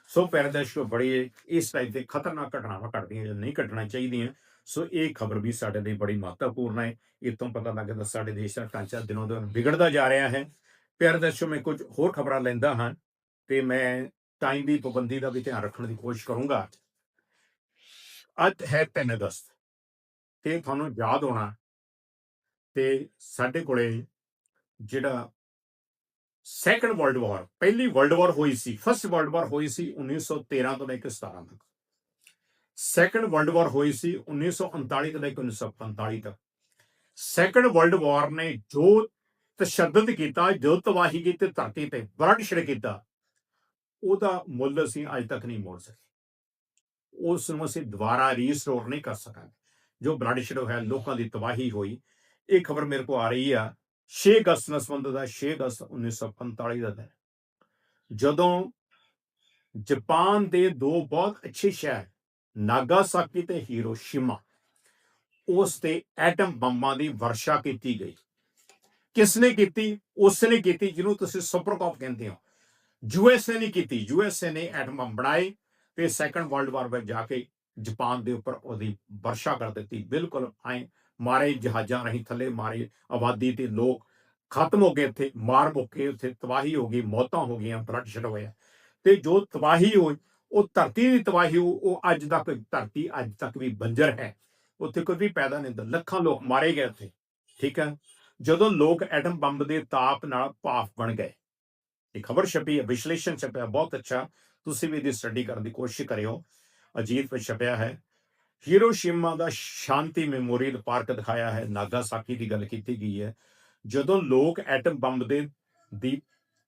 ਸੋ ਪੈਰਦੇਸ਼ ਕੋ ਬੜੀ ਇਸ ਟਾਈਪ ਦੇ ਖਤਰਨਾਕ ਘਟਨਾਵਾਂ ਘਟਦੀਆਂ ਜਾਂ ਨਹੀਂ ਘਟਣਾ ਚਾਹੀਦੀਆਂ। ਸੋ ਇਹ ਖਬਰ ਵੀ ਸਾਡੇ ਲਈ ਬੜੀ ਮਹੱਤਵਪੂਰਨ ਹੈ। ਇਹ ਤੋਂ ਪਤਾ ਲੱਗਦਾ ਸਾਡੇ ਦੇਸ਼ ਦਾ ਢਾਂਚਾ ਦਿਨੋਂ ਦਿਨ ਵਿਗੜਦਾ ਜਾ ਰਿਹਾ ਹੈ। ਪੈਰਦੇਸ਼ੋਂ ਮੈਂ ਕੁਝ ਹੋਰ ਖਬਰਾਂ ਲੈਂਦਾ ਹਾਂ ਤੇ ਮੈਂ ਟਾਈਮ ਦੀ ਪਾਬੰਦੀ ਦਾ ਵੀ ਧਿਆਨ ਰੱਖਣ ਦੀ ਕੋਸ਼ਿਸ਼ ਕਰੂੰਗਾ। ਅੱਜ ਹੈ 3 ਅਗਸਤ ਤੇ ਤੁਹਾਨੂੰ ਯਾਦ ਹੋਣਾ ਤੇ ਸਾਡੇ ਕੋਲੇ ਜਿਹੜਾ ਸੈਕੰਡ ਵਰਲਡ ਵਾਰ ਪਹਿਲੀ ਵਰਲਡ ਵਾਰ ਹੋਈ ਸੀ ਫਸਟ ਵਰਲਡ ਵਾਰ ਹੋਈ ਸੀ 1913 ਤੋਂ ਲੈ ਕੇ 17 ਤੱਕ। ਸੈਕੰਡ ਵਰਲਡ ਵਾਰ ਹੋਈ ਸੀ 1939 ਤੋਂ ਲੈ ਕੇ 1945 ਤੱਕ। ਸੈਕੰਡ ਵਰਲਡ ਵਾਰ ਨੇ ਜੋ ਤਸ਼ੱਦਦ ਕੀਤਾ, ਜੋ ਤਬਾਹੀ ਕੀਤੀ, ਧਰਤੀ ਤੇ ਬਲੱਡਸ਼ੇਡ ਕੀਤਾ, ਉਹਦਾ ਮੁੱਲ ਅਸੀਂ ਅੱਜ ਤੱਕ ਨਹੀਂ ਮੋੜ ਸਕੇ। ਉਸ ਨੂੰ ਅਸੀਂ ਦੁਬਾਰਾ ਰੀਸਟੋਰ ਨਹੀਂ ਕਰ ਸਕਾਂਗੇ। ਜੋ ਬਲੱਡਸ਼ੇਡ ਹੋਇਆ, ਲੋਕਾਂ ਦੀ ਤਬਾਹੀ ਹੋਈ, ਇਹ ਖਬਰ ਮੇਰੇ ਕੋਲ ਆ ਰਹੀ ਆ। 6 ਅਗਸਤ ਨਾਲ ਸੰਬੰਧਿਤ ਹੈ 6 ਅਗਸਤ 1945 ਦਾ ਦਿਨ। ਜਦੋਂ ਜਾਪਾਨ ਦੇ ਦੋ ਬਹੁਤ ਅੱਛੇ ਸ਼ਹਿਰ, ਨਾਗਾਸਾਕੀ ਤੇ ਹੀਰੋਸ਼ੀਮਾ, ਉਸ ਤੇ ਐਟਮ ਬੰਬਾਂ ਦੀ ਵਰਸ਼ਾ ਕੀਤੀ ਗਈ। ਕਿਸ ਨੇ ਕੀਤੀ? ਉਸ ਨੇ ਕੀਤੀ ਜਿਹਨੂੰ ਤੁਸੀਂ ਸੁਪਰਕੌਪ ਕਹਿੰਦੇ ਹੋ। ਯੂਐਸਏ ਨੇ ਕੀਤੀ। ਯੂਐਸਏ ਨੇ ਐਟਮ ਬੰਬ ਬਣਾਏ ਤੇ ਸੈਕੰਡ ਵਰਲਡ ਵਾਰ ਵਿੱਚ ਜਾ ਕੇ ਜਾਪਾਨ ਦੇ ਉੱਪਰ ਉਹਦੀ ਵਰਸ਼ਾ ਕਰ ਦਿੱਤੀ। ਬਿਲਕੁਲ ਐ ਮਾਰੇ ਜਹਾਜ਼ਾਂ ਰਾਹੀਂ ਥੱਲੇ ਮਾਰੇ ਆਬਾਦੀ ਤੇ ਲੋਕ ਖਤਮ ਹੋ ਗਏ ਇੱਥੇ, ਮਾਰ ਮੁੱਕੇ ਉੱਥੇ, ਤਬਾਹੀ ਹੋ ਗਈ, ਮੌਤਾਂ ਹੋ ਗਈਆਂ ਬਲੱਡਸ਼ੈਡ ਹੋਇਆ। ਤੇ ਜੋ ਤਬਾਹੀ ਹੋਈ, ਉਹ ਧਰਤੀ ਦੀ ਤਬਾਹੀ ਉਹ ਉਹ ਅੱਜ ਤੱਕ, ਧਰਤੀ ਅੱਜ ਤੱਕ ਵੀ ਬੰਜਰ ਹੈ। ਉੱਥੇ ਕੋਈ ਵੀ ਪੈਦਾ ਨਹੀਂ ਹੁੰਦਾ, ਲੱਖਾਂ ਲੋਕ ਮਾਰੇ ਗਏ ਉੱਥੇ, ਠੀਕ ਹੈ? ਜਦੋਂ ਲੋਕ ਐਟਮ ਬੰਬ ਦੇ ਤਾਪ ਨਾਲ ਭਾਫ ਬਣ ਗਏ। ਇਹ ਖਬਰ ਛਪੀ ਹੈ, ਵਿਸ਼ਲੇਸ਼ਣ ਛਪਿਆ, ਬਹੁਤ ਅੱਛਾ। ਤੁਸੀਂ ਵੀ ਇਹਦੀ ਸਟੱਡੀ ਕਰਨ ਦੀ ਕੋਸ਼ਿਸ਼ ਕਰਿਓ। ਅਜੀਤ ਵਿੱਚ ਛਪਿਆ ਹੈ। ਹੀਰੋਸ਼ੀਮਾ ਦਾ ਸ਼ਾਂਤੀ ਮੈਮੋਰੀਅਲ ਪਾਰਕ ਦਿਖਾਇਆ ਹੈ। ਨਾਗਾਸਾਕੀ ਦੀ ਗੱਲ ਕੀਤੀ ਗਈ ਹੈ। ਜਦੋਂ ਲੋਕ ਐਟਮ ਬੰਬ ਦੇ, ਦੀ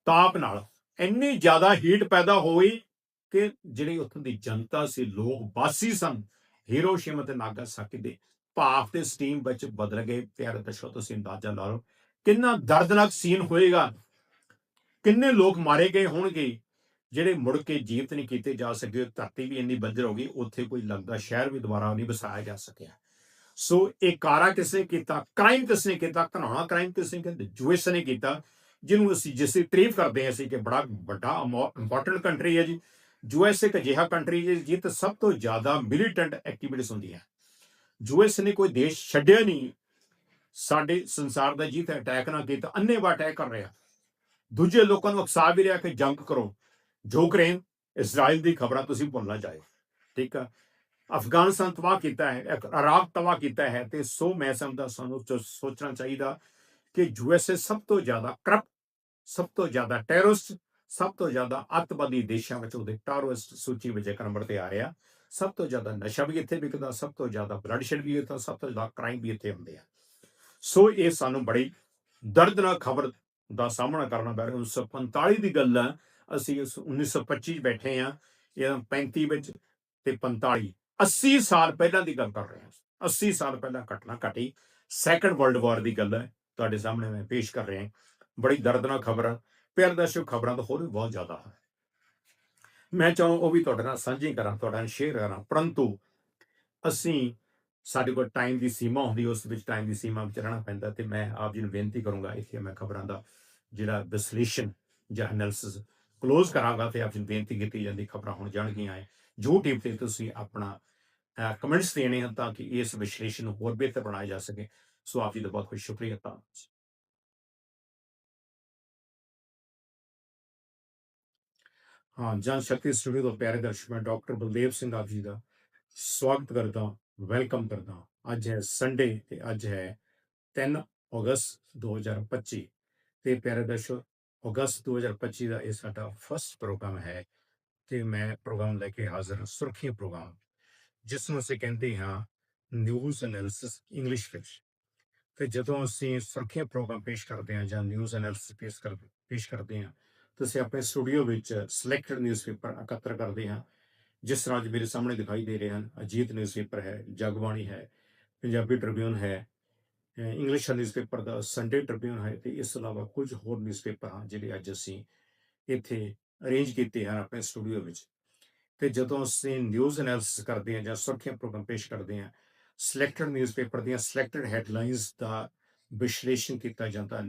ਤਾਪ ਨਾਲ ਇੰਨੀ ਜ਼ਿਆਦਾ ਹੀਟ ਪੈਦਾ ਹੋਈ ਕਿ ਜਿਹੜੀ ਉੱਥੋਂ ਦੀ ਜਨਤਾ ਸੀ, ਲੋਕ ਵਾਸੀ ਸਨ, ਹੀਰੋਸ਼ੀਮਾ ਤੇ ਨਾਗਾਸਾਕੀ ਦੇ ਭਾਫ ਤੇ ਸਟੀਮ ਵਿੱਚ ਬਦਲ ਗਏ। ਪਿਆਰੇ ਦਰਸ਼ਕੋ, ਤੁਸੀਂ ਅੰਦਾਜ਼ਾ ਲਾ ਲਓ ਕਿੰਨਾ ਦਰਦਨਾਕ ਸੀਨ ਹੋਏਗਾ। ਕਿੰਨੇ ਲੋਕ ਮਾਰੇ ਗਏ ਹੋਣਗੇ। ਜਿਹੜੇ ਮੁੜ ਕੇ ਜੀਵਤ ਨਹੀਂ ਕੀਤੇ ਜਾ ਸਕੇ, ਧਰਤੀ ਵੀ ਇੰਨੀ ਬੰਜਰ ਹੋ ਗਈ, ਉੱਥੇ ਕੋਈ ਲੱਗਦਾ ਸ਼ਹਿਰ ਵੀ ਦੁਬਾਰਾ ਨਹੀਂ ਵਸਾਇਆ ਜਾ ਸਕਿਆ। ਸੋ ਇਹ ਕਾਰਾ ਕਿਸਨੇ ਕੀਤਾ? ਕ੍ਰਾਈਮ ਕਿਸਨੇ ਕੀਤਾ? ਘਨਾਉਣਾ ਕ੍ਰਾਈਮ ਕਿਸਨੇ ਕੀਤਾ? ਯੂਐਸ ਨੇ ਕੀਤਾ, ਜਿਹਨੂੰ ਅਸੀਂ ਜਿਸ ਦੀ ਤਾਰੀਫ ਕਰਦੇ ਹਾਂ ਅਸੀਂ ਕਿ ਬੜਾ ਵੱਡਾ ਇੰਪੋਰਟੈਂਟ ਕੰਟਰੀ ਹੈ ਜੀ। ਯੂਐਸ ਇੱਕ ਅਜਿਹਾ ਕੰਟਰੀ ਹੈ ਜਿੱਥੇ ਸਭ ਤੋਂ ਜ਼ਿਆਦਾ ਮਿਲੀਟੈਂਟ ਐਕਟੀਵਿਟੀਜ਼ ਹੁੰਦੀਆਂ। ਯੂਐਸ ਨੇ ਕੋਈ ਦੇਸ਼ ਛੱਡਿਆ ਨਹੀਂ। ਸਾਡੇ ਸੰਸਾਰ ਦਾ ਜਿੱਥੇ ਅਟੈਕ ਨਾ ਕੀਤਾ ਅੰਨੇਵਾ ਅਟੈਕ ਕਰ ਰਿਹਾ। ਦੂਜੇ ਲੋਕਾਂ ਨੂੰ ਉਕਸਾ ਵੀ ਰਿਹਾ ਕਿ ਜੰਗ ਕਰੋ। ਯੂਕਰੇਨ ਇਜ਼ਰਾਈਲ ਦੀ ਖਬਰਾਂ ਤੁਸੀਂ ਭੁੱਲਣਾ ਨਾ ਠੀਕ ਆ? ਅਫਗਾਨਿਸਤਾਨ ਤਬਾਹ ਕੀਤਾ ਹੈ ਇਕ- ਇਰਾਕ ਤਬਾਹ ਕੀਤਾ ਹੈ ਤੇ ਸੋ ਮੈਂ ਸਮਝਦਾ ਸਾਨੂੰ ਸੋਚਣਾ ਚਾਹੀਦਾ ਕਿ ਯੂਐਸਏ ਸਭ ਤੋਂ ਜ਼ਿਆਦਾ ਕਰਪਟ, ਸਭ ਤੋਂ ਜ਼ਿਆਦਾ ਟੈਰਰਿਸਟ, ਸਭ ਤੋਂ ਜ਼ਿਆਦਾ ਅੱਤਵਾਦੀ ਦੇਸ਼ਾਂ ਵਿੱਚ ਉਹਦੇ ਟੈਰਰਿਸਟ ਸੂਚੀ ਵਿੱਚ ਇੱਕ ਨੰਬਰ ਤੇ ਆ ਰਿਹਾ। ਸਭ ਤੋਂ ਜ਼ਿਆਦਾ ਨਸ਼ਾ ਵੀ ਇੱਥੇ ਵਿਕਦਾ, ਸਭ ਤੋਂ ਜ਼ਿਆਦਾ ਬਲੱਡਸ਼ੈਡ ਵੀ ਇੱਥੇ, ਸਭ ਤੋਂ ਜ਼ਿਆਦਾ ਕ੍ਰਾਈਮ ਵੀ ਇੱਥੇ ਹੁੰਦੇ ਆ। ਸੋ ਇਹ ਸਾਨੂੰ ਬੜੀ ਦਰਦਨਾਕ ਖਬਰ ਦਾ ਸਾਹਮਣਾ ਕਰਨਾ ਪੈ ਰਿਹਾ। 1945 ਦੀ ਗੱਲ ਹੈ ਅਸੀਂ ਇਸ 1925 'ਚ ਬੈਠੇ ਆ ਇਹ 35 ਵਿੱਚ ਤੇ 45 80 ਸਾਲ ਪਹਿਲਾਂ ਦੀ ਗੱਲ ਕਰ ਰਹੇ ਹਾਂ। 80 ਸਾਲ ਪਹਿਲਾਂ ਘਟਨਾ ਘਟੀ। ਸੈਕੰਡ ਵਰਲਡ ਵਾਰ ਦੀ ਗੱਲ ਹੈ। ਤੁਹਾਡੇ ਸਾਹਮਣੇ ਮੈਂ ਪੇਸ਼ ਕਰ ਰਿਹਾ ਬੜੀ ਦਰਦਨਾਕ ਖਬਰ ਹੈ ਪਿਆਰ ਦਰਸ਼ਕ, ਖਬਰਾਂ ਤਾਂ ਹੋਰ ਵੀ ਬਹੁਤ ਜ਼ਿਆਦਾ ਹੈ ਮੈਂ ਚਾਹਾਂ ਉਹ ਵੀ ਤੁਹਾਡੇ ਨਾਲ ਸਾਂਝੀ ਕਰਾਂ, ਤੁਹਾਡੇ ਨਾਲ ਸ਼ੇਅਰ ਕਰਾਂ। ਪਰੰਤੂ ਅਸੀਂ, ਸਾਡੇ ਕੋਲ ਟਾਈਮ ਦੀ ਸੀਮਾ ਹੁੰਦੀ, ਉਸ ਵਿੱਚ ਟਾਈਮ ਦੀ ਸੀਮਾ ਵਿੱਚ ਰਹਿਣਾ ਪੈਂਦਾ ਤੇ ਮੈਂ ਆਪ ਜੀ ਨੂੰ ਬੇਨਤੀ ਕਰੂੰਗਾ, ਇੱਥੇ ਮੈਂ ਖਬਰਾਂ ਦਾ ਜਿਹੜਾ ਵਿਸ਼ਲੇਸ਼ਣ ਜਾਂ ਐਨਾਲਿਸਿਸ ਕਲੋਜ਼ ਕਰਾਂਗਾ ਤੇ ਆਪ ਜੀ ਬੇਨਤੀ ਕੀਤੀ ਜਾਂਦੀ, ਖਬਰਾਂ ਹੁਣ ਜਾਣਗੀਆਂ ਹੈ YouTube ਤੇ ਤੁਸੀਂ ਆਪਣਾ ਕਮੈਂਟਸ ਦੇਣੇ ਹਨ ਤਾਂ ਕਿ ਇਸ ਵਿਸ਼ਲੇਸ਼ਣ ਨੂੰ ਹੋਰ ਬਿਹਤਰ ਬਣਾਇਆ ਜਾ ਸਕੇ। ਸੋ ਆਪ ਜੀ ਦਾ ਬਹੁਤ ਬਹੁਤ ਸ਼ੁਕਰੀਆ ਤਾਂ। ਹਾਂ, ਜਨ ਸ਼ਕਤੀ ਸਟੂਡੀਓ ਤੋਂ ਪਿਆਰੇ ਦਰਸ਼ਕ ਮੈਂ ਡਾਕਟਰ ਬਲਦੇਵ ਸਿੰਘ ਆਪ ਜੀ ਦਾ ਸਵਾਗਤ ਕਰਦਾ, ਵੈਲਕਮ ਕਰਦਾ। ਅੱਜ ਹੈ ਸੰਡੇ ਤੇ ਅੱਜ ਹੈ 3 ਅਗਸਤ 2025 ਤੇ ਪਿਆਰੇ ਦਰਸ਼ਕ ਅਗਸਤ 2025 ਦਾ ਇਹ ਸਾਡਾ ਫਸਟ ਪ੍ਰੋਗਰਾਮ ਹੈ ਤੇ ਮੈਂ ਪ੍ਰੋਗਰਾਮ ਲੈ ਕੇ ਹਾਜ਼ਰ ਹਾਂ, ਸੁਰੱਖਿਆ ਪ੍ਰੋਗਰਾਮ ਜਿਸ ਨੂੰ ਅਸੀਂ ਕਹਿੰਦੇ ਹਾਂ ਨਿਊਜ਼ ਐਨਾਲਿਸਿਸ ਇੰਗਲਿਸ਼ ਵਿੱਚ। ਤੇ ਜਦੋਂ ਅਸੀਂ ਸੁਰੱਖਿਆ ਪ੍ਰੋਗਰਾਮ ਪੇਸ਼ ਕਰਦੇ ਹਾਂ ਜਾਂ ਨਿਊਜ਼ ਐਨਾਲਿਸਿਸ ਪੇਸ਼ ਕਰ, ਪੇਸ਼ ਕਰਦੇ ਹਾਂ ਤੁਸੀਂ ਆਪਣੇ ਸਟੂਡੀਓ ਵਿੱਚ ਸਿਲੈਕਟਡ ਨਿਊਜ਼ਪੇਪਰ ਇਕੱਤਰ ਕਰਦੇ ਹਾਂ, ਜਿਸ ਤਰ੍ਹਾਂ ਅੱਜ ਮੇਰੇ ਸਾਹਮਣੇ ਦਿਖਾਈ ਦੇ ਰਹੇ ਹਨ। ਅਜੀਤ ਨਿਊਜ਼ਪੇਪਰ ਹੈ, ਜਗਬਾਣੀ ਹੈ, ਪੰਜਾਬੀ ਟ੍ਰਿਬਿਊਨ ਹੈ ਇੰਗਲਿਸ਼ ਨਿਊਜ਼ਪੇਪਰ ਦਾ ਸੰਡੇ ਟ੍ਰਿਬਿਊਨ ਹੈ ਤੇ ਇਸ ਤੋਂ ਇਲਾਵਾ ਕੁਝ ਹੋਰ ਨਿਊਜ਼ਪੇਪਰ ਹਨ ਜਿਹੜੇ ਅੱਜ ਅਸੀਂ ਇੱਥੇ ਅਰੇਂਜ ਕੀਤੇ ਹਨ ਆਪਣੇ ਸਟੂਡੀਓ ਵਿੱਚ। ਤੇ ਜਦੋਂ ਅਸੀਂ ਨਿਊਜ਼ ਐਨਾਲਿਸਿਸ ਕਰਦੇ ਹਾਂ ਜਾਂ ਸੁਰੱਖਿਆ ਪ੍ਰੋਗਰਾਮ ਪੇਸ਼ ਕਰਦੇ ਹਾਂ ਸਿਲੈਕਟਡ ਨਿਊਜ਼ਪੇਪਰ ਦੀਆਂ ਸਿਲੈਕਟਡ ਹੈਡਲਾਈਨਸ ਦਾ ਵਿਸ਼ਲੇਸ਼ਣ ਕੀਤਾ ਜਾਂਦਾ